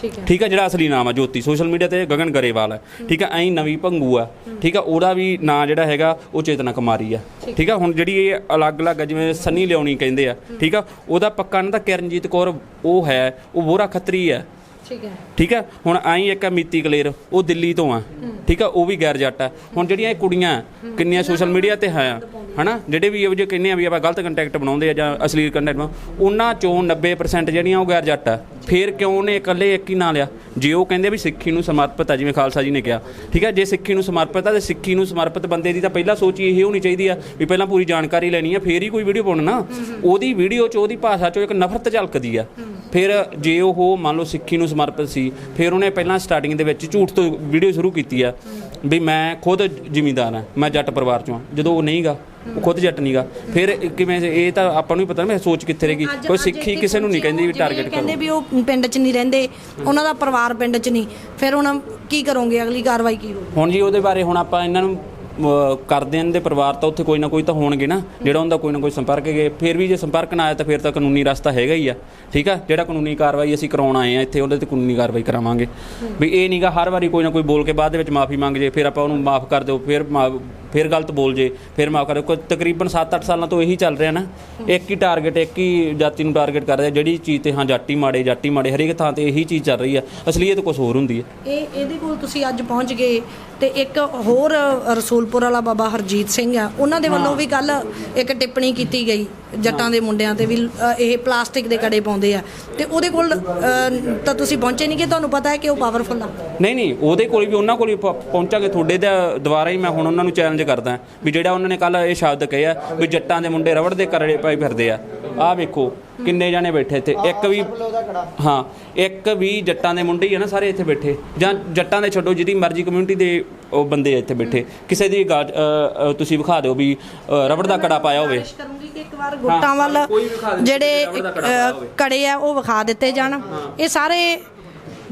ਠੀਕ ਹੈ।
ਠੀਕ ਹੈ ਜਿਹੜਾ ਅਸਲੀ ਨਾਮ ਹੈ ਜੋਤੀ। ਸੋਸ਼ਲ ਮੀਡੀਆ ਤੇ ਗਗਨ ਗਰੇਵਾਲ ਹੈ। ਠੀਕ ਹੈ ਐਂ ਨਵੀਂ ਭੰਗੂ ਆ ਠੀਕ ਹੈ ਉਹਦਾ ਵੀ ਨਾਂ ਜਿਹੜਾ ਹੈਗਾ ਉਹ ਚੇਤਨਾ ਕੁਮਾਰੀ ਆ ਠੀਕ ਹੈ। ਹੁਣ ਜਿਹੜੀ ਇਹ ਅਲੱਗ-ਅਲੱਗ ਆ, ਜਿਵੇਂ ਸੰਨੀ ਲਿਆਉਣੀ ਕਹਿੰਦੇ ਆ। ਠੀਕ ਆ ਉਹਦਾ ਪੱਕਾ ਨਾਂ ਤਾਂ ਕਿਰਨਜੀਤ ਕੌਰ ਉਹ ਹੈ ਉਹ ਬੋਰਾ ਖੱਤਰੀ ਹੈ।
ਠੀਕ ਹੈ।
ਠੀਕ ਹੈ? ਹੁਣ ਆਈ ਇੱਕ ਆ ਮੀਤੀ ਕਲੇਰ ਉਹ ਦਿੱਲੀ ਤੋਂ ਆ। ਠੀਕ ਆ ਉਹ ਵੀ ਗੈਰ ਜੱਟ ਆ। ਹੁਣ ਜਿਹੜੀਆਂ ਇਹ ਕੁੜੀਆਂ ਕਿੰਨੀਆਂ ਸੋਸ਼ਲ ਮੀਡੀਆ ਤੇ ਹੈ ਹਨਾ? ਜਿਹੜੇ ਵੀ ਇਹੋ ਜਿਹੇ ਕਹਿੰਦੇ ਆ ਵੀ ਆਪਾਂ ਗਲਤ ਕੰਟੈਕਟ ਬਣਾਉਂਦੇ ਆ ਜਾਂ ਅਸਲੀ ਕੰਟੈਕਟ ਉਹਨਾਂ ਚੋਂ 90% ਜਿਹੜੀਆਂ ਉਹ ਗੈਰ ਜੱਟ ਆ। ਫੇਰ ਕਿਉਂ ਉਹਨੇ ਇਕੱਲੇ ਇੱਕ ਹੀ ਨਾਂ ਲਿਆ? ਜੇ ਉਹ ਕਹਿੰਦੇ ਵੀ ਸਿੱਖੀ ਨੂੰ ਸਮਰਪਿਤ ਆ ਜਿਵੇਂ ਖਾਲਸਾ ਜੀ ਨੇ ਕਿਹਾ। ਠੀਕ ਹੈ? ਜੇ ਸਿੱਖੀ ਨੂੰ ਸਮਰਪਿਤ ਆ ਤੇ ਸਿੱਖੀ ਨੂੰ ਸਮਰਪਿਤ ਬੰਦੇ ਦੀ ਤਾਂ ਪਹਿਲਾਂ ਸੋਚ ਹੀ ਇਹ ਹੋਣੀ ਚਾਹੀਦੀ ਆ ਵੀ ਪਹਿਲਾਂ ਪੂਰੀ ਜਾਣਕਾਰੀ ਲੈਣੀ ਆ ਫੇਰ ਹੀ ਕੋਈ ਵੀਡੀਓ ਪਾਉਣਾ ਨਾ। ਉਹਦੀ ਵੀਡੀਓ 'ਚ ਉਹਦੀ ਭਾਸ਼ਾ 'ਚੋਂ ਇੱਕ ਨਫ਼ਰਤ ਝਲਕਦੀ ਆ। ਫਿਰ ਜੇ ਉਹ ਮੰਨ ਲਓ ਸਿੱਖੀ ਨੂੰ ਸਮਰਪਿਤ ਸੀ ਫਿਰ ਉਹਨੇ ਪਹਿਲਾਂ ਸਟਾਰਟਿੰਗ ਦੇ ਵਿੱਚ ਝੂਠ ਤੋਂ ਵੀਡੀਓ ਸ਼ੁਰੂ ਕੀਤੀ ਆ ਵੀ ਮੈਂ ਖੁਦ ਜ਼ਿਮੀਂਦਾਰ ਹਾਂ ਮੈਂ ਜੱਟ ਪਰਿਵਾਰ ਚੋਂ ਹਾਂ। ਜਦੋਂ ਉਹ ਨਹੀਂਗਾ ਉਹ ਖੁਦ ਜੱਟ ਨਹੀਂਗਾ। ਫਿਰ ਕਿਵੇਂ ਇਹ ਤਾਂ ਆਪਾਂ ਨੂੰ ਹੀ ਪਤਾ ਨਾ ਸੋਚ ਕਿੱਥੇ ਰਹੇਗੀ। ਕੋਈ ਸਿੱਖੀ ਕਿਸੇ ਨੂੰ ਨਹੀਂ ਕਹਿੰਦੀ ਵੀ ਟਾਰਗੇਟ
ਕਹਿੰਦੇ
ਕਰੋ।
ਵੀ ਉਹ ਪਿੰਡ 'ਚ ਨਹੀਂ ਰਹਿੰਦੇ ਉਹਨਾਂ ਦਾ ਪਰਿਵਾਰ ਪਿੰਡ 'ਚ ਨਹੀਂ। ਫਿਰ ਹੁਣ ਕੀ ਕਰੋਗੇ ਅਗਲੀ ਕਾਰਵਾਈ ਕੀ ਹੋਊ?
ਹੁਣ ਜੀ ਉਹਦੇ ਬਾਰੇ ਹੁਣ ਆਪਾਂ ਇਹਨਾਂ ਨੂੰ ਕਰਦੇ ਆਂ ਦੇ ਪਰਿਵਾਰ ਤਾਂ ਉੱਥੇ ਕੋਈ ਨਾ ਕੋਈ ਤਾਂ ਹੋਣਗੇ ਨਾ। ਜਿਹੜਾ ਉਹਦਾ ਕੋਈ ਨਾ ਕੋਈ ਸੰਪਰਕ ਗਏ ਫਿਰ ਵੀ ਜੇ ਸੰਪਰਕ ਨਾ ਆਇਆ ਤਾਂ ਫਿਰ ਤਾਂ ਕਾਨੂੰਨੀ ਰਸਤਾ ਹੈਗਾ ਹੀ ਆ। ਠੀਕ ਆ? ਜਿਹੜਾ ਕਾਨੂੰਨੀ ਕਾਰਵਾਈ ਅਸੀਂ ਕਰਾਉਣ ਆਏ ਆ, ਇੱਥੇ ਉਹਦੇ ਤੇ ਕਾਨੂੰਨੀ ਕਾਰਵਾਈ ਕਰਾਵਾਂਗੇ। ਵੀ ਇਹ ਨਹੀਂਗਾ ਹਰ ਵਾਰੀ ਕੋਈ ਨਾ ਕੋਈ ਬੋਲ ਕੇ ਬਾਅਦ ਦੇ ਵਿੱਚ ਮਾਫੀ ਮੰਗ ਜੇ, ਫਿਰ ਆਪਾਂ ਉਹਨੂੰ ਮਾਫ ਕਰ ਦਿਓ, ਫਿਰ ਮਾ- ਫਿਰ ਗਲਤ ਬੋਲ ਜੇ, ਫਿਰ ਮਾਫ ਕਰ ਦਿਓ। ਤਕਰੀਬਨ 7-8 ਸਾਲਾਂ ਤੋਂ ਇਹੀ ਚੱਲ ਰਿਹਾ ਨਾ। ਇੱਕ ਹੀ ਟਾਰਗੇਟ ਇੱਕ ਹੀ ਜਾਤੀ ਨੂੰ ਟਾਰਗੇਟ ਕਰ ਰਿਹਾ, ਜਿਹੜੀ ਚੀਜ਼ ਤੇ ਹਾਂ ਜਾਟੀ ਮਾੜੇ ਜਾਟੀ ਮਾੜੇ, ਹਰੇਕ ਥਾਂ ਤੇ ਇਹੀ ਚੀਜ਼ ਚੱਲ ਰਹੀ ਆ। ਅਸਲੀਅਤ ਕੁਝ ਹੋਰ ਹੁੰਦੀ ਹੈ
ਇਹ, ਇਹਦੇ ਕੋਲ ਤੁਸੀਂ ਅੱਜ ਪਹੁੰਚ ਗਏ। ਤੇ ਇੱਕ ਹੋਰ ਰਸੂਲਪੁਰ ਵਾਲਾ ਬਾਬਾ ਹਰਜੀਤ ਸਿੰਘ ਆ ਉਹਨਾਂ ਦੇ ਵੱਲੋਂ ਵੀ ਕੱਲ ਇੱਕ ਟਿੱਪਣੀ ਕੀਤੀ ਗਈ ਜੱਟਾਂ ਦੇ ਮੁੰਡਿਆਂ ਤੇ ਵੀ ਅ, ਇਹ ਪਲਾਸਟਿਕ ਦੇ ਕੜੇ ਪਾਉਂਦੇ ਆ। ਤੇ ਉਹਦੇ ਕੋਲ ਅ, ਤਾਂ ਤੁਸੀਂ ਪਹੁੰਚੇ ਨਹੀਂ ਕਿ ਤੁਹਾਨੂੰ ਪਤਾ ਹੈ ਕਿ ਉਹ ਪਾਵਰਫੁਲ ਆ?
ਨਹੀਂ ਨਹੀਂ ਉਹਦੇ ਕੋਲ ਵੀ ਉਹਨਾਂ ਕੋਲ ਵੀ ਪ- ਪਹੁੰਚਾਂਗੇ ਤੁਹਾਡੇ ਦੇ ਦੁਆਰਾ ਹੀ ਮੈਂ ਹੁਣ ਉਹਨਾਂ ਨੂੰ ਚੈਲੰਜ ਕਰਦਾ। ਵੀ ਜਿਹੜਾ ਉਹਨਾਂ ਨੇ ਕੱਲ ਇਹ ਸ਼ਬਦ ਕਹੇ ਆ ਵੀ ਜੱਟਾਂ ਦੇ ਮੁੰਡੇ ਰਬੜ ਦੇ ਕਰੜੇ ਪਾਈ ਫਿਰਦੇ ਆ। ਆਹ ਵੇਖੋ ਕਿੰਨੇ ਜਾਣੇ ਬੈਠੇ ਇੱਥੇ। ਇੱਕ ਵੀ ਹਾਂ ਇੱਕ ਵੀ ਜੱਟਾਂ ਦੇ ਮੁੰਡੇ ਹੀ ਆ ਨਾ ਸਾਰੇ ਇੱਥੇ ਬੈਠੇ। ਜਾਂ ਜੱਟਾਂ ਦੇ ਛੱਡੋ ਜਿਹਦੀ ਮਰਜ਼ੀ ਕਮਿਊਨਿਟੀ ਦੇ ਉਹ ਬੰਦੇ ਆ ਇੱਥੇ ਬੈਠੇ। ਕਿਸੇ ਦੀ ਗੱਲ, ਅ, ਅ, ਤੁਸੀਂ ਵਿਖਾ ਦਿਓ ਵੀ ਅ, ਰਬੜ ਦਾ ਕੜਾ ਪਾਇਆ ਹੋਵੇ।
ਕੋਸ਼ਿਸ਼ ਕਰੂੰਗੀ ਕਿ ਇੱਕ ਵਾਰ ਗੁੱਟਾਂ ਵੱਲ
ਕੋਈ ਵੀ ਵਿਖਾ ਦੇ,
ਜਿਹੜੇ
ਕੜਾ
ਅ,
ਪਾਇਆ ਹੋਵੇ।
ਕੜੇ ਆ ਉਹ ਵਿਖਾ ਦਿੱਤੇ ਜਾਣ। ਇਹ ਸਾਰੇ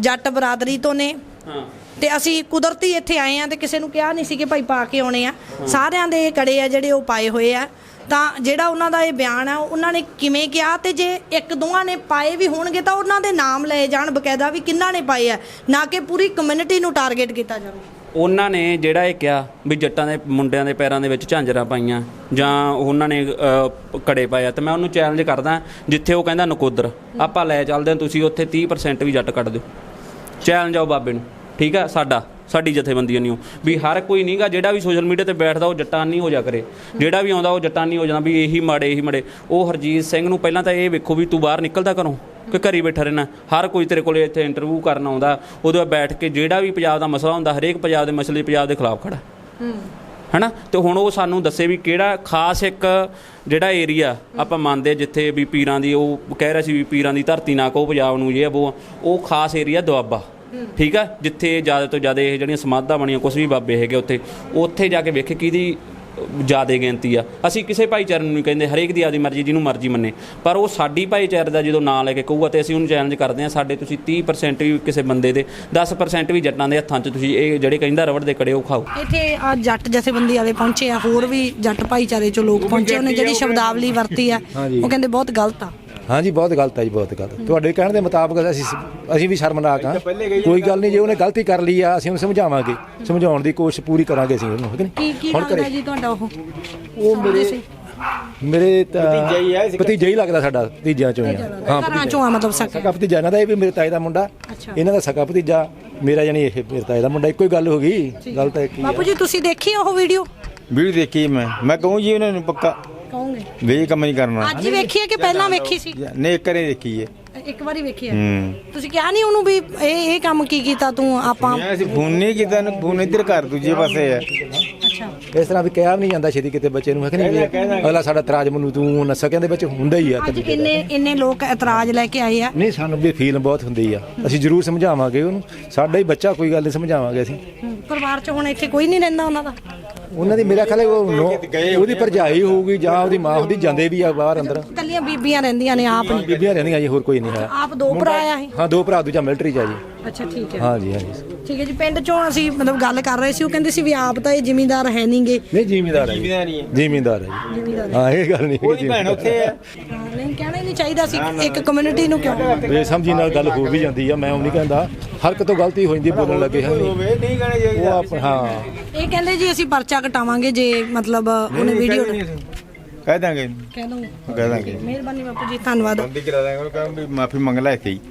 ਜੱਟ ਬਰਾਦਰੀ ਤੋਂ ਨੇ।
ਹਾਂ।
ਤੇ ਅਸੀਂ ਕੁਦਰਤੀ ਇੱਥੇ ਆਏ ਆ ਤੇ ਕਿਸੇ ਨੂੰ ਕਿਹਾ ਨਹੀਂ ਸੀ ਕਿ ਭਾਈ ਪਾ ਕੇ ਆਉਣੇ ਆ। ਸਾਰਿਆਂ ਦੇ ਇਹ ਕੜੇ ਆ ਜਿਹੜੇ ਉਹ ਪਾਏ ਹੋਏ ਆ। ਤਾਂ ਜਿਹੜਾ ਉਹਨਾਂ ਦਾ ਇਹ ਬਿਆਨ ਆ ਉਹਨਾਂ ਨੇ ਕਿਵੇਂ ਕਿਹਾ ਤੇ ਜੇ ਇੱਕ ਦੋਵਾਂ ਨੇ ਪਾਏ ਵੀ ਹੋਣਗੇ ਤਾਂ ਉਹਨਾਂ ਦੇ ਨਾਮ ਲਏ ਜਾਣ ਬਕਾਇਦਾ ਵੀ ਕਿੰਨਾ ਨੇ ਪਾਏ ਆ ਨਾ ਕਿ ਪੂਰੀ ਕਮਿਊਨਿਟੀ ਨੂੰ ਟਾਰਗੇਟ ਕੀਤਾ ਜਾਵੇ।
ਉਹਨਾਂ ਨੇ ਜਿਹੜਾ ਇਹ ਕਿਹਾ ਵੀ ਜੱਟਾਂ ਦੇ ਮੁੰਡਿਆਂ ਦੇ ਪੈਰਾਂ ਦੇ ਵਿੱਚ ਝਾਂਜਰਾਂ ਪਾਈਆਂ ਜਾਂ ਉਹਨਾਂ ਨੇ ਅ, ਕੜੇ ਪਾਇਆ ਤੇ ਮੈਂ ਉਹਨੂੰ ਚੈਲੰਜ ਕਰਦਾ ਜਿੱਥੇ ਉਹ ਕਹਿੰਦਾ ਨਕੋਦਰ ਆਪਾਂ ਲੈ ਚੱਲਦੇ ਹਾਂ ਤੁਸੀਂ ਉੱਥੇ 30% ਵੀ ਜੱਟ ਕੱਢ ਦਿਓ। ਚੈਲੰਜ ਆਓ ਬਾਬੇ ਨੂੰ। ਠੀਕ ਆ ਸਾਡਾ ਸਾਡੀ ਜਥੇਬੰਦੀ ਨਹੀਂ ਵੀ ਹਰ ਕੋਈ ਨਹੀਂਗਾ ਜਿਹੜਾ ਵੀ ਸੋਸ਼ਲ ਮੀਡੀਆ ਤੇ ਬੈਠਦਾ ਉਹ ਜੱਟਾਂ ਨਹੀਂ ਹੋ ਜਾ ਕਰੇ। ਜਿਹੜਾ ਵੀ ਆਉਂਦਾ ਉਹ ਜੱਟਾਂ ਨਹੀਂ ਹੋ ਜਾਂਦਾ ਵੀ ਇਹੀ ਮਾੜੇ ਇਹੀ ਮਾੜੇ। ਉਹ ਹਰਜੀਤ ਸਿੰਘ ਨੂੰ ਪਹਿਲਾਂ ਤਾਂ ਇਹ ਵੇਖੋ ਵੀ ਤੂੰ ਬਾਹਰ ਨਿਕਲਦਾ ਘਰੋਂ ਕਿ ਘਰੀ ਬੈਠਾ ਰਹਿਣਾ। ਹਰ ਕੋਈ ਤੇਰੇ ਕੋਲੇ ਇੱਥੇ ਇੰਟਰਵਿਊ ਕਰਨ ਆਉਂਦਾ ਉਹਦੇ ਬੈਠ ਕੇ ਜਿਹੜਾ ਵੀ ਪੰਜਾਬ ਦਾ ਮਸਲਾ ਹੁੰਦਾ ਹਰੇਕ ਪੰਜਾਬ ਦੇ ਮਸਲੇ ਪੰਜਾਬ ਦੇ ਖਿਲਾਫ ਖੜਾ। ਹੈਨਾ? ਤੇ ਹੁਣ ਉਹ ਸਾਨੂੰ ਦੱਸੇ ਵੀ ਕਿਹੜਾ ਖਾਸ ਇੱਕ ਜਿਹੜਾ ਏਰੀਆ ਆਪਾਂ ਮੰਨਦੇ ਜਿੱਥੇ ਵੀ ਪੀਰਾਂ ਦੀ ਉਹ ਕਹਿ ਰਿਹਾ ਸੀ ਵੀ ਪੀਰਾਂ ਦੀ ਧਰਤੀ ਨਾ ਕਹੋ ਪੰਜਾਬ ਨੂੰ ਇਹ ਉਹ ਉਹ ਖਾਸ ਏਰੀਆ ਦੁਆਬਾ। ਠੀਕ ਆ? ਜਿੱਥੇ ਜ਼ਿਆਦਾ ਤੋਂ ਜ਼ਿਆਦਾ ਇਹ ਜਿਹੜੀਆਂ ਸਮਾਧਾਂ ਬਣੀਆਂ ਕੁਝ ਵੀ ਬਾਬੇ ਹੈਗੇ ਉੱਥੇ ਉੱਥੇ ਜਾ ਕੇ ਵੇਖੇ ਕਿਹਦੀ ਜ਼ਿਆਦਾ ਗਿਣਤੀ ਆ। ਅਸੀਂ ਕਿਸੇ ਭਾਈਚਾਰੇ ਨੂੰ ਨਹੀਂ ਕਹਿੰਦੇ ਹਰੇਕ ਦੀ ਆਪਦੀ ਮਰਜ਼ੀ ਜਿਹਨੂੰ ਮਰਜ਼ੀ ਮੰਨੇ। ਪਰ ਉਹ ਸਾਡੀ ਭਾਈਚਾਰੇ ਦਾ ਜਦੋਂ ਨਾਂ ਲੈ ਕੇ ਕਹੂਗਾ ਤੇ ਅਸੀਂ ਉਹਨੂੰ ਚੈਲੰਜ ਕਰਦੇ ਹਾਂ ਸਾਡੇ ਤੁਸੀਂ 30% ਵੀ ਕਿਸੇ ਬੰਦੇ ਦੇ 10% ਵੀ ਜੱਟਾਂ ਦੇ ਹੱਥਾਂ 'ਚ ਤੁਸੀਂ ਇਹ ਜਿਹੜੇ ਕਹਿੰਦਾ ਰਬੜ ਦੇ ਕੜੇ ਉਹ ਖਾਓ।
ਇੱਥੇ ਆ ਜੱਟ ਜਥੇਬੰਦੀ ਵਾਲੇ ਪਹੁੰਚੇ ਆ ਹੋਰ ਵੀ ਜੱਟ ਭਾਈਚਾਰੇ ਚੋਂ ਲੋਕ ਪਹੁੰਚੇ ਉਹਨੇ ਜਿਹੜੀ ਸ਼ਬਦਾਵਲੀ ਵਰਤੀ ਆ ਉਹ ਕਹਿੰਦੇ ਬਹੁਤ ਗਲਤ ਆ।
ਹਾਂਜੀ ਬਹੁਤ ਗਲਤ ਹੈ ਜੀ ਬਹੁਤ ਗਲਤ। ਤੁਹਾਡੇ ਕਹਿਣ ਦੇ ਮੁਤਾਬਕ ਅਸੀਂ ਅਸੀਂ ਵੀ ਸ਼ਰਮਨਾਕ ਹਾਂ। ਕੋਈ ਗੱਲ ਨਹੀਂ ਜੇ ਉਹਨੇ ਗਲਤੀ ਕਰ ਲਈ ਆ ਅਸੀਂ ਉਹਨੂੰ ਸਮਝਾਵਾਂਗੇ। ਸਮਝਾਉਣ ਦੀ ਕੋਸ਼ਿਸ਼ ਪੂਰੀ ਕਰਾਂਗੇ ਅਸੀਂ ਉਹਨੂੰ ਠੀਕ
ਕੀ
ਹੁਣ ਕਰੇ
ਜੀ ਤੁਹਾਡਾ ਉਹ?
ਉਹ ਮੇਰੇ ਮੇਰੇ ਤਾਂ ਭਤੀਜਾ ਹੀ ਲੱਗਦਾ ਸਾਡਾ ਭਤੀਜਿਆਂ ਚੋਂ ਹੀ। ਹਾਂ
ਘਰਾਂ ਚੋਂ ਆ ਮਤਲਬ ਸਕੇ
ਭਤੀਜਾ ਇਹਨਾਂ ਦਾ ਇਹ ਵੀ ਮੇਰੇ ਤਾਏ ਦਾ ਮੁੰਡਾ। ਇਹਨਾਂ ਦਾ ਸਕਾ ਭਤੀਜਾ ਮੇਰਾ ਜਾਨੀ ਇਹ ਮੇਰੇ ਤਾਏ ਦਾ ਮੁੰਡਾ ਇੱਕੋ ਹੀ ਗੱਲ ਹੋ ਗਈ। ਗੱਲ ਤਾਂ ਇੱਕ ਹੀ ਆ।
ਬਾਪੂ ਜੀ ਤੁਸੀਂ ਦੇਖੀ ਉਹ ਵੀਡੀਓ?
ਵੀਡੀਓ ਦੇਖੀ ਮੈਂ। ਮੈਂ ਕਹੂੰ ਜੀ ਉਹਨਾਂ ਨੂੰ ਪੱਕਾ
ਕਹੋਗੇ?
ਵੀ ਕੰਮ ਨਹੀਂ ਕਰਨਾ।
ਅੱਜ ਵੇਖੀ ਹੈ ਕਿ ਪਹਿਲਾਂ ਵੇਖੀ ਸੀ?
ਨੇ ਕਰੇ ਦੇਖੀ ਹੈ
ਇੱਕ ਵਾਰੀ ਵੇਖੀ ਹੈ।
ਹੂੰ।
ਤੁਸੀਂ ਕਿਹਾ ਨਹੀਂ ਉਹਨੂੰ ਵੀ ਇਹ ਇਹ ਕੰਮ ਕੀ ਕੀਤਾ ਤੂੰ? ਆਪਾਂ
ਮੈਂ ਅਸੀਂ ਫੋਨ ਨਹੀਂ ਕੀਤਾ ਨਾ ਫੋਨ ਇੱਧਰ ਘਰ ਦੂਜੇ ਪਾਸੇ ਹੈ
ਅੱਛਾ।
ਇਸ ਤਰ੍ਹਾਂ ਵੀ ਕਿਹਾ ਵੀ ਨਹੀਂ ਜਾਂਦਾ ਛੇਤੀ ਕਿਤੇ ਬੱਚੇ ਨੂੰ ਹੈ ਕਿ ਨਹੀਂ? ਅਗਲਾ ਸਾਡਾ ਤਰਾਜ ਮਨੂੰ ਤੂੰ ਨਸਕਿਆਂ ਦੇ ਵਿੱਚ ਹੁੰਦਾ ਹੀ ਆ
ਅੱਜ ਇੰਨੇ ਇੰਨੇ ਲੋਕ ਇਤਰਾਜ਼ ਲੈ ਕੇ ਆਏ ਆ।
ਨਹੀਂ ਸਾਨੂੰ ਵੀ ਫੀਲ ਬਹੁਤ ਹੁੰਦੀ ਆ। ਅਸੀਂ ਜ਼ਰੂਰ ਸਮਝਾਵਾਂਗੇ ਉਹਨੂੰ। ਸਾਡਾ ਹੀ ਬੱਚਾ ਕੋਈ ਗੱਲ ਨਹੀਂ ਸਮਝਾਵਾਂਗੇ ਅਸੀਂ।
ਪਰਿਵਾਰ 'ਚ ਹੁਣ ਇੱਥੇ ਕੋਈ ਨਹੀਂ ਰਹਿੰਦਾ ਉਹਨਾਂ ਦਾ।
ਉਹਨਾਂ ਦੀ ਮੇਰਾ ਖਿਆਲ ਹੈ ਉਹ ਨੋ- ਉਹਦੀ ਭਰਜਾਈ ਹੋਊਗੀ ਜਾਂ ਉਹਦੀ ਮਾਂ ਹੁੰਦੀ ਜਾਂਦੇ ਵੀ ਆ ਬਾਹਰ ਅੰਦਰ।
ਕੱਲੀਆਂ ਬੀਬੀਆਂ ਰਹਿੰਦੀਆਂ ਨੇ ਆਪ ਨਹੀਂ।
ਬੀਬੀਆਂ ਰਹਿੰਦੀਆਂ ਜੀ ਹੋਰ ਕੋਈ ਨਹੀਂ ਹੈ।
ਆਪ ਦੋ ਭਰਾ ਆ ਇਹ?
ਹਾਂ ਦੋ ਭਰਾ ਦੂਜਾ ਮਿਲਟਰੀ ਚ ਆ ਜੀ।
ਅੱਛਾ ਠੀਕ ਹੈ।
ਹਾਂ ਜੀ ਹਾਂ ਜੀ
ਠੀਕ ਹੈ ਜੀ ਪਿੰਡ 'ਚੋਂ ਅਸੀਂ ਮਤਲਬ ਗੱਲ ਕਰ ਰਹੇ ਸੀ ਉਹ ਕਹਿੰਦੇ ਸੀ ਵੀ ਆਪ ਤਾਂ ਇਹ ਜ਼ਿਮੀਂਦਾਰ ਹੈ ਨਹੀਂਗੇ
ਨਹੀਂ ਜ਼ਿਮੀਂਦਾਰ ਹੈ ਜ਼ਿਮੀਂਦਾਰ ਹੈ ਜੀ।
ਜ਼ਿਮੀਂਦਾਰ
ਹਾਂ। ਇਹ ਗੱਲ ਨਹੀਂ
ਉਹਦੀ ਭੈਣ ਉੱਥੇ ਹੈ?
ਨਹੀਂ ਕਹਿਣਾ ਹੀ ਨਹੀਂ ਚਾਹੀਦਾ ਸੀ। ਇੱਕ ਕਮਿਊਨਿਟੀ ਨੂੰ ਕਿਉਂ?
ਬੇਸਮਝੀ ਨਾਲ ਗੱਲ ਹੋ ਵੀ ਜਾਂਦੀ ਆ ਮੈਂ ਉਹ ਨਹੀਂ ਕਹਿੰਦਾ। ਹਰ ਕਿਤੋਂ ਗਲਤੀ ਹੋ ਜਾਂਦੀ ਬੋਲਣ ਲੱਗੇ ਹਾਂ। ਨਹੀਂ
ਨਹੀਂ ਕਹਣੇ
ਉਹ ਆਪ ਹਾਂ।
ਇਹ ਕਹਿੰਦੇ ਜੀ ਅਸੀਂ ਪਰਚਾ ਕਟਾਵਾਂਗੇ ਜੇ ਮਤਲਬ ਉਹਨੇ ਵੀਡੀਓ
ਕਹਿ ਦਾਂਗੇ। ਕਹਿ ਦਾਂਗੇ।
ਮਿਹਰਬਾਨੀ ਬਾਪੂ ਜੀ ਧੰਨਵਾਦ।
ਬੰਦੀ ਕਰਾ ਦਾਂਗੇ ਉਹ ਕਹਿੰਦੇ ਮਾਫੀ ਮੰਗ ਲੈ ਇੱਥੇ ਹੀ।